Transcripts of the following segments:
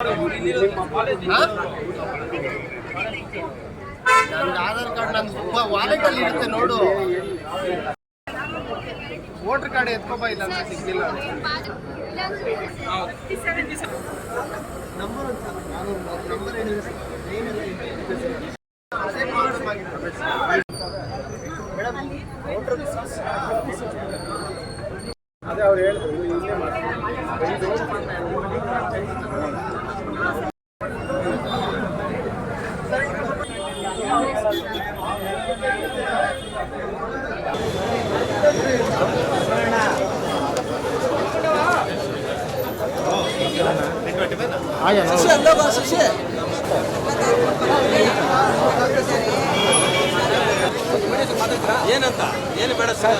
ನನ್ಗೆ ಆಧಾರ್ ಕಾರ್ಡ್ ನನ್ನ ವಾಲೆಟ್ ಅಲ್ಲಿ ಇರುತ್ತೆ ನೋಡು. ವೋಟರ್ ಕಾರ್ಡ್ ಎತ್ಕೊಬ ಇಲ್ಲ ಅಂತ ಸಿಗ್ಲಿಲ್ಲ. ನಂಬರ್ ನಂಬರ್ ಏನಿದೆ? ಅದೇ ಅವ್ರು ಹೇಳಿದ್ರು ಇಲ್ಲೇ ಏನಂತ ಏನು ಬೇಡ ಸರ್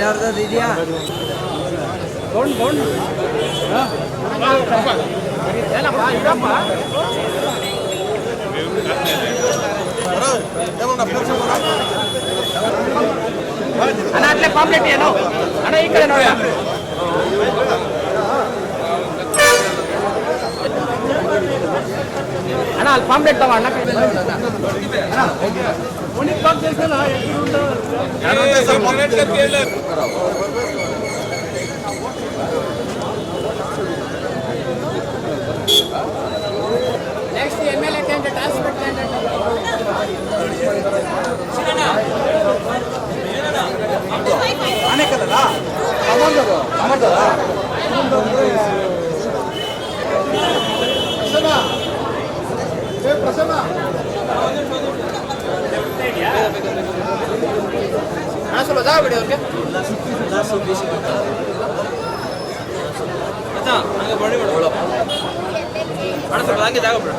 ಯಾರ್ದಾದ್ರು ಇದೆಯಾ? ಗೊಂಡ್ ಗೊಂಡ್ ಅಣ್ಣ ಅಟ್ಲೆ ಪಾಂಪ್ಲೆಟ್ ಏನು? ಅಣ್ಣ ಈ ಕಡೆ ನೋಡ అన్న వాళ్ళు పాంప్లెట్ తవ్వ అన్న next MLA candidate hospital candidate అనే కదా అమర్దదా అమర్దదా ಅಣ್ಣ ಸ್ವಲ್ಪ ಜಾಗ ಬಿಡಿ ಅವ್ರಿಗೆ ಹಂಗೆ ಬಡಿ ಬಿಡು ಅಣ್ಣ ಸ್ವಲ್ಪ ಹಂಗೆ ಜಾಗ ಬಿಡು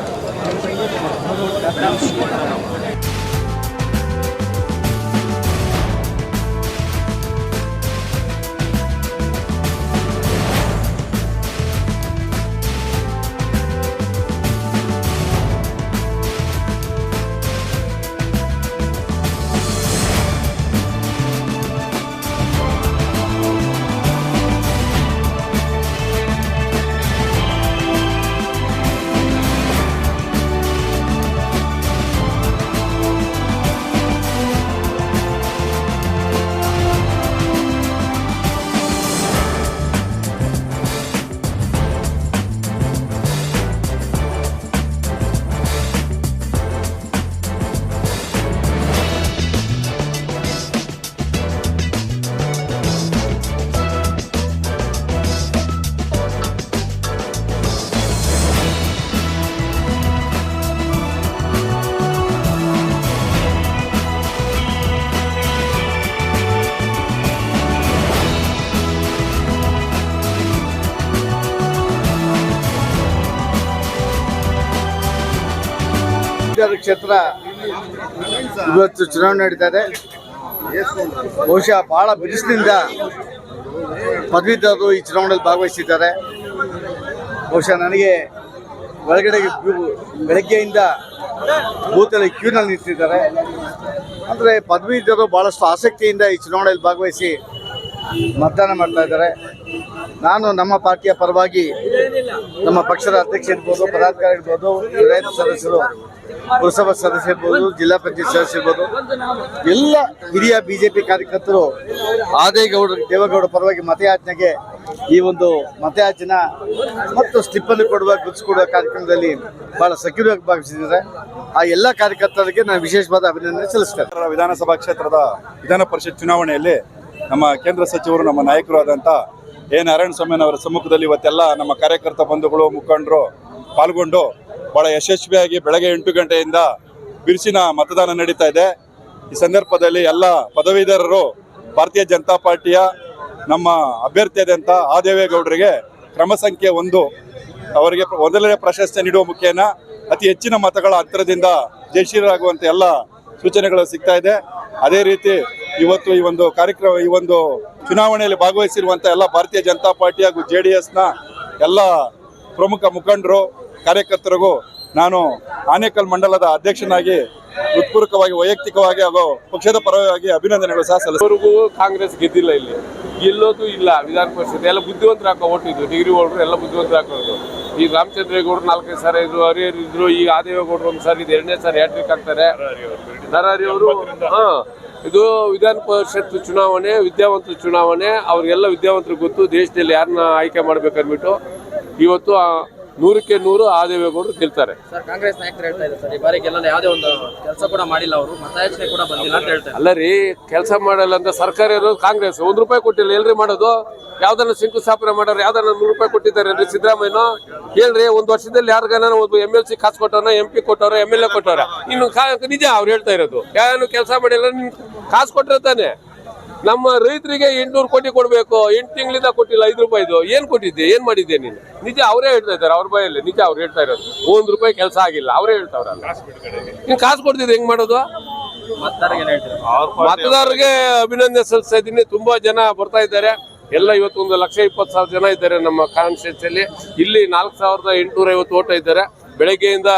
ಕ್ಷೇತ್ರ ಇವತ್ತು ಚುನಾವಣೆ ನಡೀತಾ ಇದೆ. ಬಹುಶಃ ಬಹಳ ಬಿರುಸಿನಿಂದ ಪದವೀಧರರು ಈ ಚುನಾವಣೆಯಲ್ಲಿ ಭಾಗವಹಿಸಿದ್ದಾರೆ. ಬಹುಶಃ ನನಗೆ ಒಳಗಡೆ ಬೆಳಗ್ಗೆಯಿಂದ ಬೂತಲ್ಲಿ ಕ್ಯೂನಲ್ಲಿ ನಿಂತಿದ್ದಾರೆ. ಅಂದರೆ ಪದವೀಧರರು ಭಾಳಷ್ಟು ಆಸಕ್ತಿಯಿಂದ ಈ ಚುನಾವಣೆಯಲ್ಲಿ ಭಾಗವಹಿಸಿ ಮತದಾನ ಮಾಡ್ತಾ ಇದ್ದಾರೆ. ನಾನು ನಮ್ಮ ಪಾರ್ಟಿಯ ಪರವಾಗಿ ನಮ್ಮ ಪಕ್ಷದ ಅಧ್ಯಕ್ಷ ಇರ್ಬೋದು, ಪದಾಧಿಕಾರಿ ಇರ್ಬೋದು ಸದಸ್ಯರು ಪುರಸಭಾ ಸದಸ್ಯ ಇರ್ಬೋದು, ಜಿಲ್ಲಾ ಪಂಚಾಯತ್ ಸದಸ್ಯ ಇರ್ಬೋದು, ಎಲ್ಲ ಹಿರಿಯ ಬಿಜೆಪಿ ಕಾರ್ಯಕರ್ತರು ಆದೇಗೌಡ, ದೇವೇಗೌಡ ಪರವಾಗಿ ಮತಯಾಚನೆಗೆ ಈ ಒಂದು ಮತಯಾಚನ ಮತ್ತು ಸ್ಲಿಪ್ಪನ್ನು ಕೊಡುವ, ಗುರುತು ಕೊಡುವ ಕಾರ್ಯಕ್ರಮದಲ್ಲಿ ಬಹಳ ಸಕ್ರಿಯವಾಗಿ ಭಾಗವಹಿಸಿದ್ದಾರೆ. ಆ ಎಲ್ಲ ಕಾರ್ಯಕರ್ತರಿಗೆ ನಾನು ವಿಶೇಷವಾದ ಅಭಿನಂದನೆ ಸಲ್ಲಿಸ್ತೇನೆ. ವಿಧಾನಸಭಾ ಕ್ಷೇತ್ರದ ವಿಧಾನ ಪರಿಷತ್ ಚುನಾವಣೆಯಲ್ಲಿ ನಮ್ಮ ಕೇಂದ್ರ ಸಚಿವರು, ನಮ್ಮ ನಾಯಕರು ಆದಂಥ ಎ. ನಾರಾಯಣ ಸ್ವಾಮಿಯವರ ಸಮ್ಮುಖದಲ್ಲಿ ಇವತ್ತೆಲ್ಲ ನಮ್ಮ ಕಾರ್ಯಕರ್ತ ಬಂಧುಗಳು, ಮುಖಂಡರು ಪಾಲ್ಗೊಂಡು ಬಹಳ ಯಶಸ್ವಿಯಾಗಿ ಬೆಳಗ್ಗೆ ಎಂಟು ಗಂಟೆಯಿಂದ ಬಿರುಸಿನ ಮತದಾನ ನಡೀತಾ ಇದೆ. ಈ ಸಂದರ್ಭದಲ್ಲಿ ಎಲ್ಲ ಪದವೀಧರರು, ಭಾರತೀಯ ಜನತಾ ಪಾರ್ಟಿಯ ನಮ್ಮ ಅಭ್ಯರ್ಥಿಯಾದಂಥ ಆ ದೇವೇಗೌಡರಿಗೆ ಕ್ರಮ ಸಂಖ್ಯೆ ಒಂದು. ಅವರಿಗೆ ಒಂದಲೇ ಪ್ರಶಸ್ತಿ ನೀಡುವ ಮುಖೇನ ಅತಿ ಹೆಚ್ಚಿನ ಮತಗಳ ಅಂತರದಿಂದ ಜಯಶೀಲರಾಗುವಂತೆ ಎಲ್ಲ ಸೂಚನೆಗಳು ಸಿಗ್ತಾ ಇದೆ. ಅದೇ ರೀತಿ ಇವತ್ತು ಈ ಒಂದು ಕಾರ್ಯಕ್ರಮ, ಈ ಒಂದು ಚುನಾವಣೆಯಲ್ಲಿ ಭಾಗವಹಿಸಿರುವಂಥ ಎಲ್ಲ ಭಾರತೀಯ ಜನತಾ ಪಾರ್ಟಿ ಹಾಗೂ ಜೆ ಡಿ ಎಸ್ನ ಎಲ್ಲ ಪ್ರಮುಖ ಮುಖಂಡರು ಕಾರ್ಯಕರ್ತರಿಗೂ ನಾನು ಆನೇಕಲ್ ಮಂಡಲದ ಅಧ್ಯಕ್ಷನಾಗಿ ಹೃತ್ಪೂರ್ವಕವಾಗಿ ವೈಯಕ್ತಿಕವಾಗಿ ಹಾಗೂ ಪಕ್ಷದ ಪರವಾಗಿ ಅಭಿನಂದನೆಗಳು ಸಹ ಇದುವರೆಗೂ ಕಾಂಗ್ರೆಸ್ ಗೆದ್ದಿಲ್ಲ ಇಲ್ಲಿ. ಗೆಲ್ಲೋದು ಇಲ್ಲ, ವಿಧಾನ ಪರಿಷತ್. ಎಲ್ಲ ಬುದ್ಧಿವಂತರು ಹಾಕೋ ಓಟಿದ್ದು ಡಿಗ್ರಿ ಹೋಲ್ಡ್ರು ಎಲ್ಲ ಬುದ್ಧಿವಂತರು ಹಾಕೋದು. ಈಗ ರಾಮಚಂದ್ರೇಗೌಡರು ನಾಲ್ಕೈದು ಸಾರಿ ಇದ್ರು, ಹರಿಹರ್ ಇದ್ರು ಈಗ ಆದೇವೇಗೌಡರು ಒಂದು ಸಾರಿ ಇದು ಎರಡನೇ ಸಾರಿ ಹ್ಯಾಟ್ರಿಕ್ ಆಗ್ತಾರೆ ನರಹರಿ ಅವರು, ಹಾ, ಇದು ವಿಧಾನ ಪರಿಷತ್ ಚುನಾವಣೆ, ವಿದ್ಯಾವಂತ ಚುನಾವಣೆ. ಅವ್ರಿಗೆಲ್ಲ ವಿದ್ಯಾವಂತರಿಗೆ ಗೊತ್ತು. ದೇಶದಲ್ಲಿ ಯಾರನ್ನ ಆಯ್ಕೆ ಮಾಡ್ಬೇಕನ್ಬಿಟ್ಟು. ಇವತ್ತು ನೂರಕ್ಕೆ ನೂರು ಆದೇವೇಗೌಡರು ಗೆಲ್ತಾರೆ. ಸರ್ ಕಾಂಗ್ರೆಸ್ ನಾಯಕರು ಹೇಳ್ತಾ ಇದ್ದಾರೆ ಸರ್ ಈ ಬಾರಿ ಗೆಲ್ಲಲ್ಲ ಯಾವುದೇ ಒಂದು ಕೆಲಸ ಕೂಡ ಮಾಡಿಲ್ಲ ಅವರು ಮತಯಾಚನೆ ಕೂಡ ಬಂದಿಲ್ಲ ಅಂತ ಹೇಳ್ತಾರೆ ಅಲ್ಲ ರೀ ಕೆಲಸ ಮಾಡಲ್ಲ ಅಂತ ಸರ್ಕಾರ ಇರೋದು ಕಾಂಗ್ರೆಸ್. ಒಂದ್ ರೂಪಾಯಿ ಕೊಟ್ಟಿಲ್ಲ ಎಲ್ರಿ ಮಾಡೋದು? ಯಾವ್ದನ್ನ ಶಂಕುಸ್ಥಾಪನೆ ಮಾಡೋರು ಯಾವ್ದನ್ನ ನೂರು ರೂಪಾಯಿ ಕೊಟ್ಟಿದ್ದಾರೆ ಅಂದ್ರೆ ಸಿದ್ದರಾಮಯ್ಯ ಹೇಳ್ರಿ ಒಂದ್ ವರ್ಷದಲ್ಲಿ ಯಾರಿಗಾನ ಒಬ್ಬ ಎಂ ಎಲ್ ಸಿ ಕಾಸು ಕೊಟ್ಟವ್ರ ಎಂ ಪಿ ಕೊಟ್ಟವ್ರ ಎಂ ಎಲ್ ಎ ಕೊಟ್ಟವ್ರ? ಇನ್ನು ನಿಜ ಅವ್ರು ಹೇಳ್ತಾ ಇರೋದು. ಯಾರು ಕೆಲಸ ಮಾಡಿಲ್ಲ ನಿನ್ ಕಾಸು ಕೊಟ್ಟರೆ ತಾನೆ? ನಮ್ಮ ರೈತರಿಗೆ ಎಂಟ್ನೂರು ಕೋಟಿ ಕೊಡಬೇಕು. ಎಂಟು ತಿಂಗಳಿಂದ ಕೊಟ್ಟಿಲ್ಲ ಐದು ರೂಪಾಯಿದು ಏನ್ ಕೊಟ್ಟಿದ್ದೆ? ಏನ್ ಮಾಡಿದ್ದೆ ನೀನು? ನಿಜ ಅವರೇ ಹೇಳ್ತಾ ಇದ್ದಾರೆ ಅವ್ರ ಬಾಯಲ್ಲಿ. ನಿಜ ಅವ್ರು ಹೇಳ್ತಾ ಇರೋದು. ಒಂದ್ ರೂಪಾಯಿ ಕೆಲಸ ಆಗಿಲ್ಲ ಅವರೇ ಹೇಳ್ತಾವ್ರಲ್ಲ. ನೀನ್ ಕಾಸು ಕೊಡ್ತಿದ್ರೆ ಹೆಂಗ್ ಮಾಡೋದು? ಮತದಾರರಿಗೆ ಏನ್ ಹೇಳ್ತಾರೆ? ಮತದಾರರಿಗೆ ಅಭಿನಂದನೆ ಸಲ್ಲಿಸ್ತಾ ಇದ್ದೀನಿ. ತುಂಬಾ ಜನ ಬರ್ತಾ ಇದ್ದಾರೆ. ಎಲ್ಲ ಇವತ್ತು ಒಂದು ಲಕ್ಷ ಇಪ್ಪತ್ತು ಸಾವಿರ ಜನ ಇದ್ದಾರೆ ನಮ್ಮ ಕಾನ್ಸ್ಟಿಟ್ಯೂನ್ಸಿ ಅಲ್ಲಿ ಇಲ್ಲಿ ನಾಲ್ಕು ಸಾವಿರದ ಎಂಟುನೂರ ಐವತ್ತು ಓಟ ಇದ್ದಾರೆ. ಬೆಳಗ್ಗೆಯಿಂದ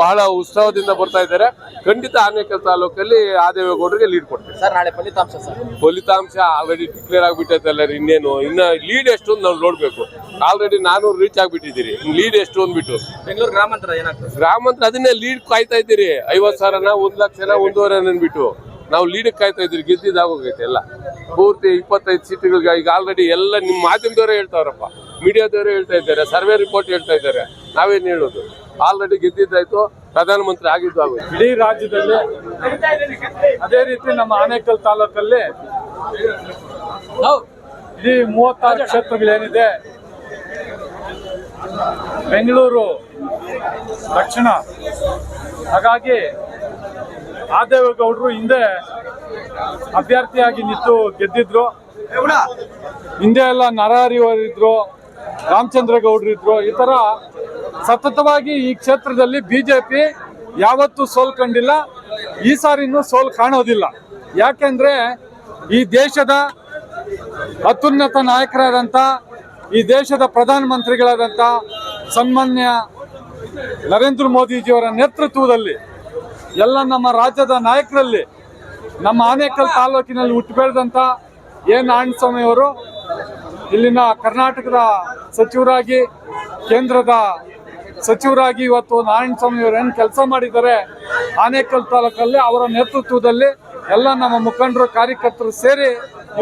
ಬಹಳ ಉತ್ಸಾಹದಿಂದ ಬರ್ತಾ ಇದ್ದಾರೆ. ಖಂಡಿತ ಆನೇಕಲ್ ತಾಲೂಕಲ್ಲಿ ಆದೇವೇಗೌಡರಿಗೆ ಲೀಡ್ ಕೊಡ್ತೀವಿ. ಸರ್ ನಾಳೆ ಫಲಿತಾಂಶ ಸರ್. ಫಲಿತಾಂಶ ಆಲ್ರೆಡಿ ಡಿಕ್ಲೇರ್ ಆಗ್ಬಿಟ್ಟೈತಲ್ಲ ರೀ ಇನ್ನೇನು. ಇನ್ನ ಲೀಡ್ ಎಷ್ಟು ಅಂತ ನಾವು ನೋಡ್ಬೇಕು. ಆಲ್ರೆಡಿ ನಾನು ರೀಚ್ ಆಗಿಬಿಟ್ಟಿದ್ದೀರಿ. ಲೀಡ್ ಎಷ್ಟು ಅಂದ್ಬಿಟ್ಟು. ಬೆಂಗಳೂರು ಗ್ರಾಮಾಂತರ ಏನಾಗ್ತದೆ? ಗ್ರಾಮಾಂತರ ಅದನ್ನೇ ಲೀಡ್ ಕಾಯ್ತಾ ಇದ್ದೀರಿ. ಐವತ್ತು ಸಾವಿರನ ಒಂದು ಲಕ್ಷ ಜನ ಒಂದೂವರೆ ಅಂದ್ಬಿಟ್ಟು. ನಾವು ಲೀಡ್ ಕಾಯ್ತಾ ಇದ್ದೀರಿ. ಗೆದ್ದಿದ್ದಾಗೋಗೈತೆ ಎಲ್ಲ. ಪೂರ್ತಿ ಇಪ್ಪತ್ತೈದು ಸೀಟುಗಳಿಗೆ ಈಗ ಆಲ್ರೆಡಿ ಎಲ್ಲ ನಿಮ್ಮ ಮಾಧ್ಯಮದವರೇ ಹೇಳ್ತಾವ್ರಪ್ಪ. ಮೀಡಿಯಾದವರೇ ಹೇಳ್ತಾ ಇದ್ದಾರೆ. ಸರ್ವೆ ರಿಪೋರ್ಟ್ ಹೇಳ್ತಾ ಇದ್ದಾರೆ. ನಾವೇನು ಹೇಳೋದು? ಆಲ್ರೆಡಿ ಗೆದ್ದಿದ್ದಾಯ್ತು, ಪ್ರಧಾನಮಂತ್ರಿ ಆಗಿದ್ದು ಅವರು ಇಡೀ ರಾಜ್ಯದಲ್ಲಿ ಅದೇ ರೀತಿ ನಮ್ಮ ಆನೇಕಲ್ ತಾಲೂಕಲ್ಲಿ ಇಡೀ ಮೂವತ್ತಾರು ಕ್ಷೇತ್ರಗಳೇನಿದೆ, ಬೆಂಗಳೂರು, ದಕ್ಷಿಣ. ಹಾಗಾಗಿ ಆದೇವೇಗೌಡರು ಹಿಂದೆ ಅಭ್ಯರ್ಥಿಯಾಗಿ ನಿಂತು ಗೆದ್ದಿದ್ರು. ಹಿಂದೆ ಎಲ್ಲ ನರಹರಿಯವರಿದ್ರು ರಾಮಚಂದ್ರೇಗೌಡರು ಇದ್ರು ಈ ತರ ಸತತವಾಗಿ ಈ ಕ್ಷೇತ್ರದಲ್ಲಿ ಬಿಜೆಪಿ ಯಾವತ್ತೂ ಸೋಲ್ ಕಂಡಿಲ್ಲ. ಈ ಸಾರಿನೂ ಸೋಲ್ ಕಾಣೋದಿಲ್ಲ. ಯಾಕೆಂದ್ರೆ ಈ ದೇಶದ ಅತ್ಯುನ್ನತ ನಾಯಕರಾದಂಥ ಈ ದೇಶದ ಪ್ರಧಾನಮಂತ್ರಿಗಳಾದಂಥ ಸನ್ಮಾನ್ಯ ನರೇಂದ್ರ ಮೋದಿಜಿಯವರ ನೇತೃತ್ವದಲ್ಲಿ ಎಲ್ಲ ನಮ್ಮ ರಾಜ್ಯದ ನಾಯಕರಲ್ಲಿ, ನಮ್ಮ ಆನೇಕಲ್ ತಾಲೂಕಿನಲ್ಲಿ ಹುಟ್ಟು ಬೆಳೆದಂಥ ಎ. ನಾರಾಯಣಸ್ವಾಮಿಯವರು ಇಲ್ಲಿನ ಕರ್ನಾಟಕದ ಸಚಿವರಾಗಿ, ಕೇಂದ್ರದ ಸಚಿವರಾಗಿ ಇವತ್ತು ನಾರಾಯಣ ಸ್ವಾಮಿ ಅವರು ಏನು ಕೆಲಸ ಮಾಡಿದ್ದಾರೆ, ಆನೇಕಲ್ ತಾಲೂಕಲ್ಲಿ ಅವರ ನೇತೃತ್ವದಲ್ಲಿ ಎಲ್ಲ ನಮ್ಮ ಮುಖಂಡರು, ಕಾರ್ಯಕರ್ತರು ಸೇರಿ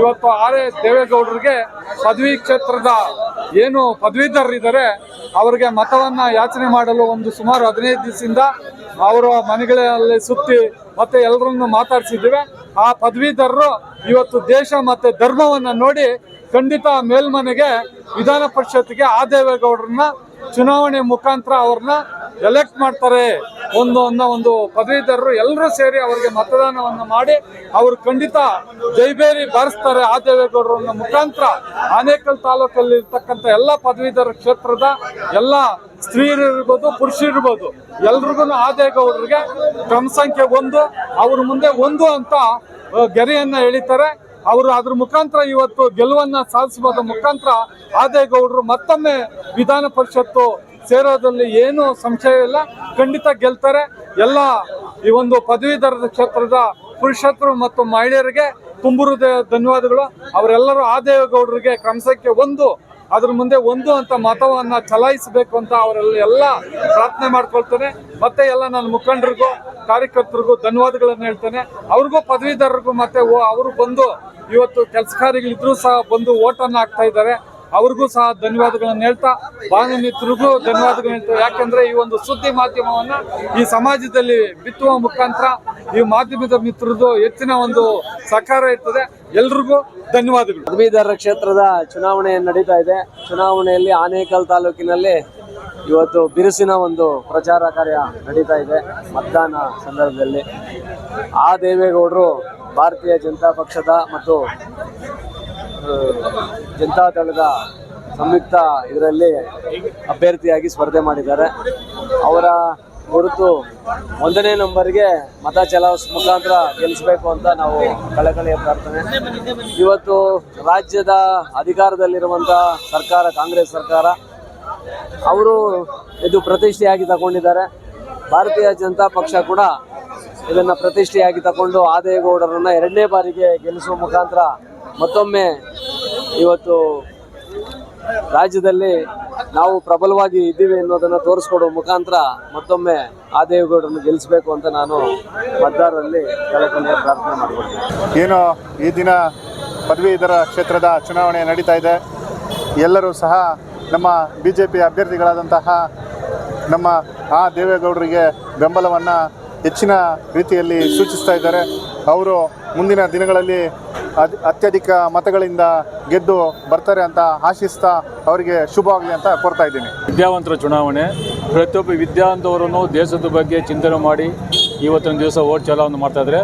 ಇವತ್ತು ಆರ್ ಎಸ್ ದೇವೇಗೌಡರಿಗೆ ಪದವಿ ಕ್ಷೇತ್ರದ ಏನು ಪದವೀಧರರಿದ್ದಾರೆ, ಅವರಿಗೆ ಮತವನ್ನ ಯಾಚನೆ ಮಾಡಲು ಒಂದು ಸುಮಾರು ಹದಿನೈದು ದಿವಸದಿಂದ ಅವರ ಮನೆಗಳಲ್ಲಿ ಸುತ್ತಿ ಮತ್ತೆ ಎಲ್ಲರನ್ನು ಮಾತಾಡಿಸಿದ್ದೇವೆ. ಆ ಪದವೀಧರರು ಇವತ್ತು ದೇಶ ಮತ್ತೆ ಧರ್ಮವನ್ನ ನೋಡಿ ಖಂಡಿತ ಮೇಲ್ಮನೆಗೆ ವಿಧಾನ ಪರಿಷತ್ಗೆ ಆ ದೇವೇಗೌಡರನ್ನ ಚುನಾವಣೆ ಮುಖಾಂತರ ಅವ್ರನ್ನ ಎಲೆಕ್ಟ್ ಮಾಡ್ತಾರೆ ಒಂದು ಅನ್ನೋ ಒಂದು ಪದವೀಧರರು ಎಲ್ಲರೂ ಸೇರಿ ಅವರಿಗೆ ಮತದಾನವನ್ನು ಮಾಡಿ ಅವರು ಖಂಡಿತ ಜೈಬೇರಿ ಬಾರಿಸ್ತಾರೆ ಆ ದೇವೇಗೌಡರು ಅನ್ನೋ ಮುಖಾಂತರ ಆನೇಕಲ್ ತಾಲೂಕಲ್ಲಿ ಇರ್ತಕ್ಕಂಥ ಎಲ್ಲ ಪದವೀಧರ ಕ್ಷೇತ್ರದ ಎಲ್ಲ ಸ್ತ್ರೀಯರು ಇರ್ಬೋದು ಪುರುಷರಿರ್ಬೋದು ಎಲ್ರಿಗೂ ಆ ದೇವೇಗೌಡರಿಗೆ ಕ್ರಮ ಸಂಖ್ಯೆ ಒಂದು, ಅವ್ರ ಮುಂದೆ ಒಂದು ಅಂತ ಗೆರೆಯನ್ನ ಎಳಿತಾರೆ. ಅವರು ಅದ್ರ ಮುಖಾಂತರ ಇವತ್ತು ಗೆಲುವನ್ನ ಸಾಧಿಸುವುದರ ಮುಖಾಂತರ ಆದೇಗೌಡರು ಮತ್ತೊಮ್ಮೆ ವಿಧಾನ ಪರಿಷತ್ತು ಸೇರೋದ್ರಲ್ಲಿ ಏನು ಸಂಶಯ ಇಲ್ಲ. ಖಂಡಿತ ಗೆಲ್ತಾರೆ. ಎಲ್ಲ ಈ ಒಂದು ಪದವೀಧರ ಕ್ಷೇತ್ರದ ಪುರುಷತ್ರು ಮತ್ತು ಮಹಿಳೆಯರಿಗೆ ತುಂಬು ಧನ್ಯವಾದಗಳು. ಅವರೆಲ್ಲರೂ ಆದೇಗೌಡರಿಗೆ ಕ್ರಮಸಕ್ಕೆ ಒಂದು ಅದ್ರ ಮುಂದೆ ಒಂದು ಅಂತ ಮತವನ್ನ ಚಲಾಯಿಸಬೇಕು ಅಂತ ಅವರಲ್ಲಿ ಎಲ್ಲ ಪ್ರಾರ್ಥನೆ ಮಾಡ್ಕೊಳ್ತೇನೆ. ಮತ್ತೆ ಎಲ್ಲ ನನ್ನ ಮುಖಂಡರಿಗೂ, ಕಾರ್ಯಕರ್ತರಿಗೂ ಧನ್ಯವಾದಗಳನ್ನು ಹೇಳ್ತೇನೆ. ಅವ್ರಿಗೂ ಪದವೀಧರರಿಗೂ ಮತ್ತೆ ಅವರು ಬಂದು ಇವತ್ತು ಕೆಲಸಕಾರಿಗಳಿದ್ರು ಸಹ ಬಂದು ಓಟನ್ನು ಹಾಕ್ತಾ ಇದ್ದಾರೆ. ಅವ್ರಿಗೂ ಸಹ ಧನ್ಯವಾದಗಳನ್ನು ಹೇಳ್ತಾ ಬಾನು ಮಿತ್ರರಿಗೂ ಧನ್ಯವಾದಗಳು ಹೇಳ್ತಾ, ಯಾಕಂದ್ರೆ ಈ ಒಂದು ಸುದ್ದಿ ಮಾಧ್ಯಮವನ್ನ ಈ ಸಮಾಜದಲ್ಲಿ ಬಿತ್ತುವ ಮುಖಾಂತರ ಈ ಮಾಧ್ಯಮದ ಮಿತ್ರರದು ಹೆಚ್ಚಿನ ಒಂದು ಸಹಕಾರ ಇರ್ತದೆ. ಎಲ್ರಿಗೂ ಧನ್ಯವಾದಗಳು. ಪದವೀಧರ ಕ್ಷೇತ್ರದ ಚುನಾವಣೆ ನಡೀತಾ ಇದೆ. ಚುನಾವಣೆಯಲ್ಲಿ ಆನೇಕಲ್ ತಾಲೂಕಿನಲ್ಲಿ ಇವತ್ತು ಬಿರುಸಿನ ಒಂದು ಪ್ರಚಾರ ಕಾರ್ಯ ನಡೀತಾ ಇದೆ ಮತದಾನ ಸಂದರ್ಭದಲ್ಲಿ. ಆ ದೇವೇಗೌಡರು ಭಾರತೀಯ ಜನತಾ ಪಕ್ಷದ ಮತ್ತು ಜನತಾದಳದ ಸಂಯುಕ್ತ ಇದರಲ್ಲಿ ಅಭ್ಯರ್ಥಿಯಾಗಿ ಸ್ಪರ್ಧೆ ಮಾಡಿದ್ದಾರೆ. ಅವರ ಹೊರತು ಒಂದನೇ ನಂಬರ್ಗೆ ಮತ ಚಲಾಯಿಸ್ ಮುಖಾಂತರ ಗೆಲ್ಲಿಸಬೇಕು ಅಂತ ನಾವು ಕಳಕಳಿಯ ಪ್ರಾರ್ಥನೆ. ಇವತ್ತು ರಾಜ್ಯದ ಅಧಿಕಾರದಲ್ಲಿರುವಂಥ ಸರ್ಕಾರ, ಕಾಂಗ್ರೆಸ್ ಸರ್ಕಾರ, ಅವರು ಇದು ಪ್ರತಿಷ್ಠೆಯಾಗಿ ತಗೊಂಡಿದ್ದಾರೆ. ಭಾರತೀಯ ಜನತಾ ಪಕ್ಷ ಕೂಡ ಇದನ್ನು ಪ್ರತಿಷ್ಠೆಯಾಗಿ ತಗೊಂಡು ಆದೇಗೌಡರನ್ನ ಎರಡನೇ ಬಾರಿಗೆ ಗೆಲ್ಲಿಸುವ ಮುಖಾಂತರ ಮತ್ತೊಮ್ಮೆ ಇವತ್ತು ರಾಜ್ಯದಲ್ಲಿ ನಾವು ಪ್ರಬಲವಾಗಿ ಇದ್ದೀವಿ ಅನ್ನೋದನ್ನು ತೋರಿಸ್ಕೊಡುವ ಮುಖಾಂತರ ಮತ್ತೊಮ್ಮೆ ಆ ದೇವೇಗೌಡರನ್ನು ಗೆಲ್ಲಿಸಬೇಕು ಅಂತ ನಾನು ಮತದಾರರಲ್ಲಿ ಕಳಕಳಿಯ ಪ್ರಾರ್ಥನೆ ಮಾಡಿಕೊಡ್ತೀನಿ ಏನು, ಈ ದಿನ ಪದವೀಧರ ಕ್ಷೇತ್ರದ ಚುನಾವಣೆ ನಡೀತಾ ಇದೆ. ಎಲ್ಲರೂ ಸಹ ನಮ್ಮ ಬಿ ಜೆ ಪಿ ಅಭ್ಯರ್ಥಿಗಳಾದಂತಹ ನಮ್ಮ ಆ ದೇವೇಗೌಡರಿಗೆ ಬೆಂಬಲವನ್ನು ಹೆಚ್ಚಿನ ರೀತಿಯಲ್ಲಿ ಸೂಚಿಸ್ತಾ ಇದ್ದಾರೆ. ಅವರು ಮುಂದಿನ ದಿನಗಳಲ್ಲಿ ಅತ್ಯಧಿಕ ಮತಗಳಿಂದ ಗೆದ್ದು ಬರ್ತಾರೆ ಅಂತ ಆಶಿಸ್ತಾ ಅವರಿಗೆ ಶುಭವಾಗಲಿ ಅಂತ ಕೋರ್ತಾ ಇದ್ದೀನಿ. ವಿದ್ಯಾವಂತರ ಚುನಾವಣೆ ಪ್ರತಿಯೊಬ್ಬ ವಿದ್ಯಾವಂತವರನ್ನು ದೇಶದ ಬಗ್ಗೆ ಚಿಂತನೆ ಮಾಡಿ ಇವತ್ತೊಂದು ದಿವಸ ಓಟ್ ಚಲಾವಣೆ ಮಾಡ್ತಾ ಇದ್ದಾರೆ.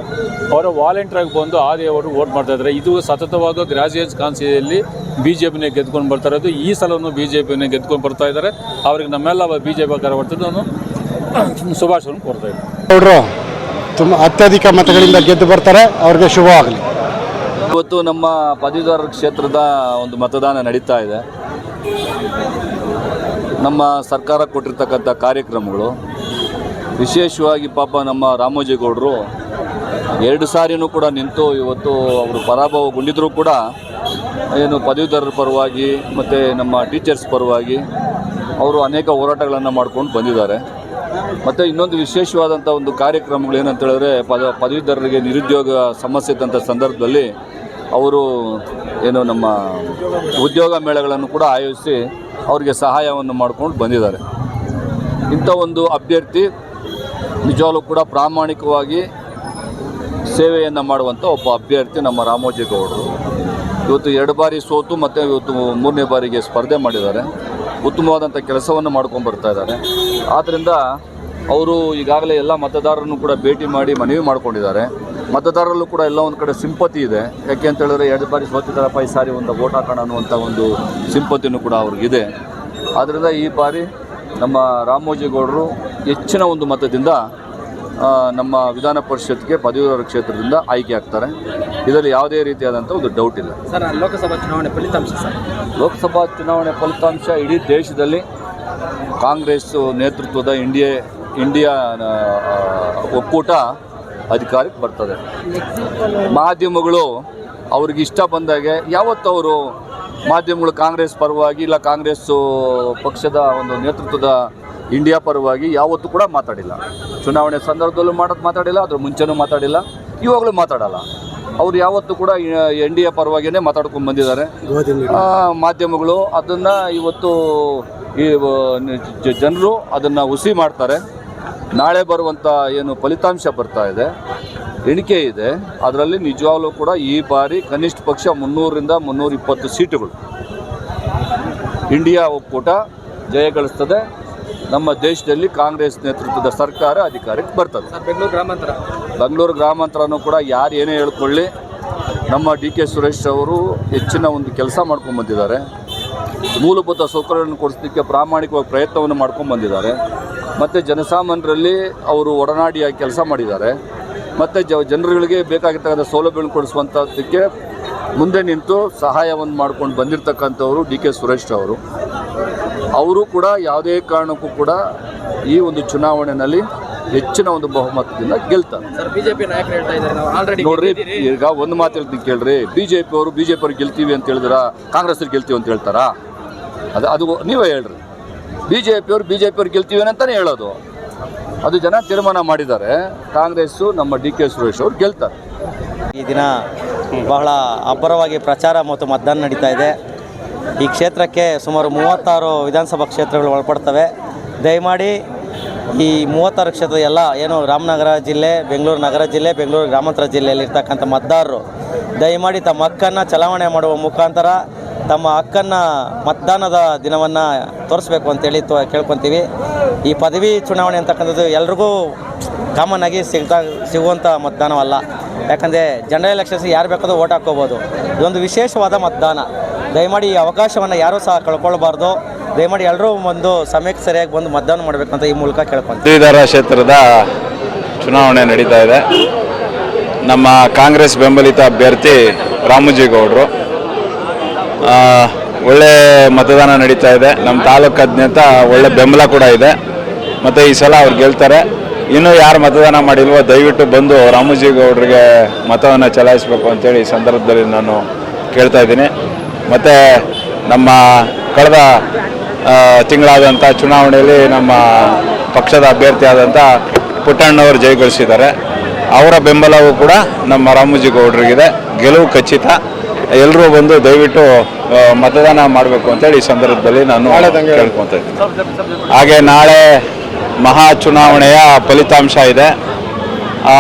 ಅವರ ವಾಲಂಟಿಯರಾಗಿ ಬಂದು ಆದಿ ಅವರು ಓಟ್ ಮಾಡ್ತಾ ಇದ್ದಾರೆ. ಇದು ಸತತವಾಗಿ ಗ್ರಾಜುಯೇಟ್ಸ್ ಕಾನ್ಸಿಯಲ್ಲಿ ಬಿ ಜೆ ಪಿನೇ ಗೆದ್ಕೊಂಡು ಬರ್ತಾ ಇರೋದು. ಈ ಸಲವೂ ಬಿ ಜೆ ಪಿನೇ ಗೆದ್ಕೊಂಡು ಬರ್ತಾ ಇದ್ದಾರೆ. ಅವ್ರಿಗೆ ನಮ್ಮೆಲ್ಲ ಬಿ ಜೆ ಪಿ ಕಾರ್ಯಕರ್ತರು ನಾನು ಶುಭಾಶಯವನ್ನು ಕೋರ್ತಾ ಇದ್ದೀನಿ. ನೋಡ್ರು ತುಂಬ ಅತ್ಯಧಿಕ ಮತಗಳಿಂದ ಗೆದ್ದು ಬರ್ತಾರೆ. ಅವ್ರಿಗೆ ಶುಭವಾಗಲಿ. ಇವತ್ತು ನಮ್ಮ ಪದವೀಧರ ಕ್ಷೇತ್ರದ ಒಂದು ಮತದಾನ ನಡೀತಾ ಇದೆ. ನಮ್ಮ ಸರ್ಕಾರ ಕೊಟ್ಟಿರ್ತಕ್ಕಂಥ ಕಾರ್ಯಕ್ರಮಗಳು. ವಿಶೇಷವಾಗಿ ಪಾಪ ನಮ್ಮ ರಾಮೋಜಿಗೌಡರು ಎರಡು ಸಾರಿನೂ ಕೂಡ ನಿಂತು ಇವತ್ತು ಅವರು ಪರಾಭವಗೊಂಡಿದ್ದರೂ ಕೂಡ ಏನು ಪದವೀಧರರ ಪರವಾಗಿ ಮತ್ತು ನಮ್ಮ ಟೀಚರ್ಸ್ ಪರವಾಗಿ ಅವರು ಅನೇಕ ಹೋರಾಟಗಳನ್ನು ಮಾಡ್ಕೊಂಡು ಬಂದಿದ್ದಾರೆ. ಮತ್ತು ಇನ್ನೊಂದು ವಿಶೇಷವಾದಂಥ ಒಂದು ಕಾರ್ಯಕ್ರಮಗಳು ಏನಂತ ಹೇಳಿದ್ರೆ ಪದ ಪದವೀಧರರಿಗೆ ನಿರುದ್ಯೋಗ ಸಮಸ್ಯೆ ಇದ್ದಂಥ ಸಂದರ್ಭದಲ್ಲಿ ಅವರು ಏನು ನಮ್ಮ ಉದ್ಯೋಗ ಮೇಳಗಳನ್ನು ಕೂಡ ಆಯೋಜಿಸಿ ಅವರಿಗೆ ಸಹಾಯವನ್ನು ಮಾಡ್ಕೊಂಡು ಬಂದಿದ್ದಾರೆ. ಇಂಥ ಒಂದು ಅಭ್ಯರ್ಥಿ ನಿಜವಾಗ್ಲೂ ಕೂಡ ಪ್ರಾಮಾಣಿಕವಾಗಿ ಸೇವೆಯನ್ನು ಮಾಡುವಂಥ ಒಬ್ಬ ಅಭ್ಯರ್ಥಿ ನಮ್ಮ ರಾಮೋಜಿ ಗೌಡರು. ಇವತ್ತು ಎರಡು ಬಾರಿ ಸೋತು ಮತ್ತು ಇವತ್ತು ಮೂರನೇ ಬಾರಿಗೆ ಸ್ಪರ್ಧೆ ಮಾಡಿದ್ದಾರೆ. ಉತ್ತಮವಾದಂಥ ಕೆಲಸವನ್ನು ಮಾಡ್ಕೊಂಡು ಬರ್ತಾ ಇದ್ದಾರೆ. ಆದ್ದರಿಂದ ಅವರು ಈಗಾಗಲೇ ಎಲ್ಲ ಮತದಾರರನ್ನು ಕೂಡ ಭೇಟಿ ಮಾಡಿ ಮನವಿ ಮಾಡ್ಕೊಂಡಿದ್ದಾರೆ. ಮತದಾರರಲ್ಲೂ ಕೂಡ ಎಲ್ಲ ಒಂದು ಕಡೆ ಸಿಂಪತಿ ಇದೆ. ಯಾಕೆ ಅಂತ ಹೇಳಿದ್ರೆ ಎರಡು ಬಾರಿ ಸೋತಿದ್ದಾರಪ್ಪ ಈ ಸಾರಿ ಒಂದು ಓಟ್ ಹಾಕೋಣ ಅನ್ನುವಂಥ ಒಂದು ಸಿಂಪತಿನೂ ಕೂಡ ಅವ್ರಿಗಿದೆ. ಆದ್ದರಿಂದ ಈ ಬಾರಿ ನಮ್ಮ ರಾಮೋಜಿಗೌಡರು ಹೆಚ್ಚಿನ ಒಂದು ಮತದಿಂದ ನಮ್ಮ ವಿಧಾನ ಪರಿಷತ್ಗೆ ಪದವೀಧರ ಕ್ಷೇತ್ರದಿಂದ ಆಯ್ಕೆ ಆಗ್ತಾರೆ. ಇದರಲ್ಲಿ ಯಾವುದೇ ರೀತಿಯಾದಂಥ ಒಂದು ಡೌಟ್ ಇಲ್ಲ. ಸರ್ ಲೋಕಸಭಾ ಚುನಾವಣೆ ಫಲಿತಾಂಶ ಸರ್? ಲೋಕಸಭಾ ಚುನಾವಣೆ ಫಲಿತಾಂಶ ಇಡೀ ದೇಶದಲ್ಲಿ ಕಾಂಗ್ರೆಸ್ ನೇತೃತ್ವದ ಇಂಡಿಯಾ ಇಂಡಿಯಾ ಒಕ್ಕೂಟ ಅಧಿಕಾರಕ್ಕೆ ಬರ್ತದೆ. ಮಾಧ್ಯಮಗಳು ಅವ್ರಿಗೆ ಇಷ್ಟ ಬಂದಾಗೆ ಯಾವತ್ತು ಅವರು ಮಾಧ್ಯಮಗಳು ಕಾಂಗ್ರೆಸ್ ಪರವಾಗಿ ಇಲ್ಲ ಕಾಂಗ್ರೆಸ್ಸು ಪಕ್ಷದ ಒಂದು ನೇತೃತ್ವದ ಇಂಡಿಯಾ ಪರವಾಗಿ ಯಾವತ್ತೂ ಕೂಡ ಮಾತಾಡಿಲ್ಲ. ಚುನಾವಣೆ ಸಂದರ್ಭದಲ್ಲೂ ಮಾಡೋದು ಮಾತಾಡಿಲ್ಲ, ಅದ್ರ ಮುಂಚೆನೂ ಮಾತಾಡಿಲ್ಲ. ಇವಾಗಲೂ ಮಾತಾಡಲ್ಲ. ಅವ್ರು ಯಾವತ್ತೂ ಕೂಡ ಎನ್ ಡಿ ಎ ಪರವಾಗಿಯೇ ಮಾತಾಡ್ಕೊಂಡು ಬಂದಿದ್ದಾರೆ. ಮಾಧ್ಯಮಗಳು ಅದನ್ನು ಇವತ್ತು ಈ ಜನರು ಅದನ್ನು ಹುಸಿ ಮಾಡ್ತಾರೆ. ನಾಳೆ ಬರುವಂಥ ಏನು ಫಲಿತಾಂಶ ಬರ್ತಾ ಇದೆ, ಎಣಿಕೆ ಇದೆ. ಅದರಲ್ಲಿ ನಿಜವಾಗ್ಲೂ ಕೂಡ ಈ ಬಾರಿ ಕನಿಷ್ಠ ಪಕ್ಷ ಮುನ್ನೂರರಿಂದ ಮುನ್ನೂರ ಇಪ್ಪತ್ತು ಸೀಟುಗಳು. ಇಂಡಿಯಾ ಒಕ್ಕೂಟ ಜಯ ಗಳಿಸ್ತದೆ. ನಮ್ಮ ದೇಶದಲ್ಲಿ ಕಾಂಗ್ರೆಸ್ ನೇತೃತ್ವದ ಸರ್ಕಾರ ಅಧಿಕಾರಕ್ಕೆ ಬರ್ತದೆ. ಬೆಂಗಳೂರು ಗ್ರಾಮಾಂತರ. ಬೆಂಗಳೂರು ಗ್ರಾಮಾಂತರನೂ ಕೂಡ ಯಾರು ಏನೇ ಹೇಳ್ಕೊಳ್ಳಿ ನಮ್ಮ ಡಿ ಕೆ ಸುರೇಶ್ ಅವರು ಹೆಚ್ಚಿನ ಒಂದು ಕೆಲಸ ಮಾಡ್ಕೊಂಡು ಬಂದಿದ್ದಾರೆ. ಮೂಲಭೂತ ಸೌಕರ್ಯವನ್ನು ಕೊಡಿಸಲಿಕ್ಕೆ ಪ್ರಾಮಾಣಿಕವಾಗಿ ಪ್ರಯತ್ನವನ್ನು ಮಾಡ್ಕೊಂಡು ಬಂದಿದ್ದಾರೆ. ಮತ್ತು ಜನಸಾಮಾನ್ಯರಲ್ಲಿ ಅವರು ಒಡನಾಡಿಯಾಗಿ ಕೆಲಸ ಮಾಡಿದ್ದಾರೆ. ಮತ್ತು ಜ ಜನರುಗಳಿಗೆ ಬೇಕಾಗಿರ್ತಕ್ಕಂಥ ಸೌಲಭ್ಯಗಳನ್ನು ಕೊಡಿಸುವಂಥದ್ದಕ್ಕೆ ಮುಂದೆ ನಿಂತು ಸಹಾಯವನ್ನು ಮಾಡ್ಕೊಂಡು ಬಂದಿರತಕ್ಕಂಥವರು ಡಿ ಕೆ ಸುರೇಶ್ ಅವರು. ಅವರು ಕೂಡ ಯಾವುದೇ ಕಾರಣಕ್ಕೂ ಕೂಡ ಈ ಒಂದು ಚುನಾವಣೆಯಲ್ಲಿ ಹೆಚ್ಚಿನ ಒಂದು ಬಹುಮತದಿಂದ ಗೆಲ್ತಾರೆ. ಸರ್ ಬಿಜೆಪಿ ನಾಯಕರು ಹೇಳ್ತಾ ಇದ್ದಾರೆ ನಾವು ಆಲ್ರೆಡಿ ನೋಡ್ರಿ ಈಗ ಒಂದು ಮಾತು ಹೇಳ್ತೀನಿ ಕೇಳ್ರಿ ಬಿ ಜೆ ಪಿ ಅವರು ಬಿ ಜೆ ಪಿ ಅವ್ರು ಗೆಲ್ತೀವಿ ಅಂತ ಹೇಳಿದ್ರ ಕಾಂಗ್ರೆಸ್ ಗೆಲ್ತೀವಿ ಅಂತ ಹೇಳ್ತಾರಾ? ಅದು ಅದು ನೀವೇ ಹೇಳ್ರಿ. ಬಿ ಜೆ ಪಿ ಅವ್ರು ಬಿ ಜೆ ಪಿ ಅವ್ರು ಗೆಲ್ತೀವಿ ಅಂತಾನೆ ಹೇಳೋದು. ಅದು ಜನ ತೀರ್ಮಾನ ಮಾಡಿದ್ದಾರೆ ಕಾಂಗ್ರೆಸ್ಸು ನಮ್ಮ ಡಿ ಕೆ ಸುರೇಶ್ ಅವರು ಗೆಲ್ತಾರೆ. ಈ ದಿನ ಬಹಳ ಅಬ್ಬರವಾಗಿ ಪ್ರಚಾರ ಮತ್ತು ಮತದಾನ ನಡೀತಾ ಇದೆ. ಈ ಕ್ಷೇತ್ರಕ್ಕೆ ಸುಮಾರು ಮೂವತ್ತಾರು ವಿಧಾನಸಭಾ ಕ್ಷೇತ್ರಗಳು ಒಳಪಡ್ತವೆ. ದಯಮಾಡಿ ಈ ಮೂವತ್ತಾರು ಕ್ಷೇತ್ರದ ಎಲ್ಲ, ಏನು ರಾಮನಗರ ಜಿಲ್ಲೆ, ಬೆಂಗಳೂರು ನಗರ ಜಿಲ್ಲೆ, ಬೆಂಗಳೂರು ಗ್ರಾಮಾಂತರ ಜಿಲ್ಲೆಯಲ್ಲಿರ್ತಕ್ಕಂಥ ಮತದಾರರು, ದಯಮಾಡಿ ತಮ್ಮ ಹಕ್ಕನ್ನು ಚಲಾವಣೆ ಮಾಡುವ ಮುಖಾಂತರ ತಮ್ಮ ಹಕ್ಕನ್ನು ಮತದಾನದ ದಿನವನ್ನು ತೋರಿಸ್ಬೇಕು ಅಂತೇಳಿ ತೋ ಕೇಳ್ಕೊತೀವಿ. ಈ ಪದವಿ ಚುನಾವಣೆ ಅಂತಕ್ಕಂಥದ್ದು ಎಲ್ರಿಗೂ ಕಾಮನ್ ಆಗಿ ಸಿಗ್ತಾ, ಸಿಗುವಂಥ ಮತದಾನವಲ್ಲ. ಯಾಕಂದರೆ ಜನರಲ್ ಎಲೆಕ್ಷನ್ಸ್ ಯಾರು ಬೇಕಾದ್ರೂ ಓಟ್ ಹಾಕ್ಕೋಬೋದು. ಇದೊಂದು ವಿಶೇಷವಾದ ಮತದಾನ. ದಯಮಾಡಿ ಈ ಅವಕಾಶವನ್ನು ಯಾರೂ ಸಹ ಕಳ್ಕೊಳ್ಬಾರ್ದು. ದಯಮಾಡಿ ಎಲ್ಲರೂ ಒಂದು ಸಮಯಕ್ಕೆ ಸರಿಯಾಗಿ ಬಂದು ಮತದಾನ ಮಾಡಬೇಕು ಅಂತ ಈ ಮೂಲಕ ಕೇಳ್ಕೊಂಡು ಶ್ರೀಧರ ಕ್ಷೇತ್ರದ ಚುನಾವಣೆ ನಡೀತಾ ಇದೆ. ನಮ್ಮ ಕಾಂಗ್ರೆಸ್ ಬೆಂಬಲಿತ ಅಭ್ಯರ್ಥಿ ರಾಮುಜಿಗೌಡರು. ಒಳ್ಳೆ ಮತದಾನ ನಡೀತಾ ಇದೆ. ನಮ್ಮ ತಾಲೂಕಾದ್ಯಂತ ಒಳ್ಳೆ ಬೆಂಬಲ ಕೂಡ ಇದೆ. ಮತ್ತು ಈ ಸಲ ಅವ್ರು ಗೆಲ್ತಾರೆ. ಇನ್ನೂ ಯಾರು ಮತದಾನ ಮಾಡಿಲ್ವೋ, ದಯವಿಟ್ಟು ಬಂದು ರಾಮುಜಿಗೌಡರಿಗೆ ಮತವನ್ನು ಚಲಾಯಿಸಬೇಕು ಅಂತೇಳಿ ಈ ಸಂದರ್ಭದಲ್ಲಿ ನಾನು ಕೇಳ್ತಾ ಇದ್ದೀನಿ. ಮತ್ತು ನಮ್ಮ ಕಳೆದ ತಿಂಗಳಾದಂಥ ಚುನಾವಣೆಯಲ್ಲಿ ನಮ್ಮ ಪಕ್ಷದ ಅಭ್ಯರ್ಥಿಯಾದಂಥ ಪುಟ್ಟಣ್ಣವರು ಜಯಗಳಿಸಿದ್ದಾರೆ. ಅವರ ಬೆಂಬಲವೂ ಕೂಡ ನಮ್ಮ ರಾಮುಜಿಗೌಡರಿಗಿದೆ ಗೆಲುವು ಖಚಿತ. ಎಲ್ಲರೂ ಬಂದು ದಯವಿಟ್ಟು ಮತದಾನ ಮಾಡಬೇಕು ಅಂತೇಳಿ ಈ ಸಂದರ್ಭದಲ್ಲಿ ನಾನು ಕೇಳ್ಕೊತಾ ಇದ್ದೀನಿ. ಹಾಗೆ ನಾಳೆ ಮಹಾ ಚುನಾವಣೆಯ ಫಲಿತಾಂಶ ಇದೆ. ಆ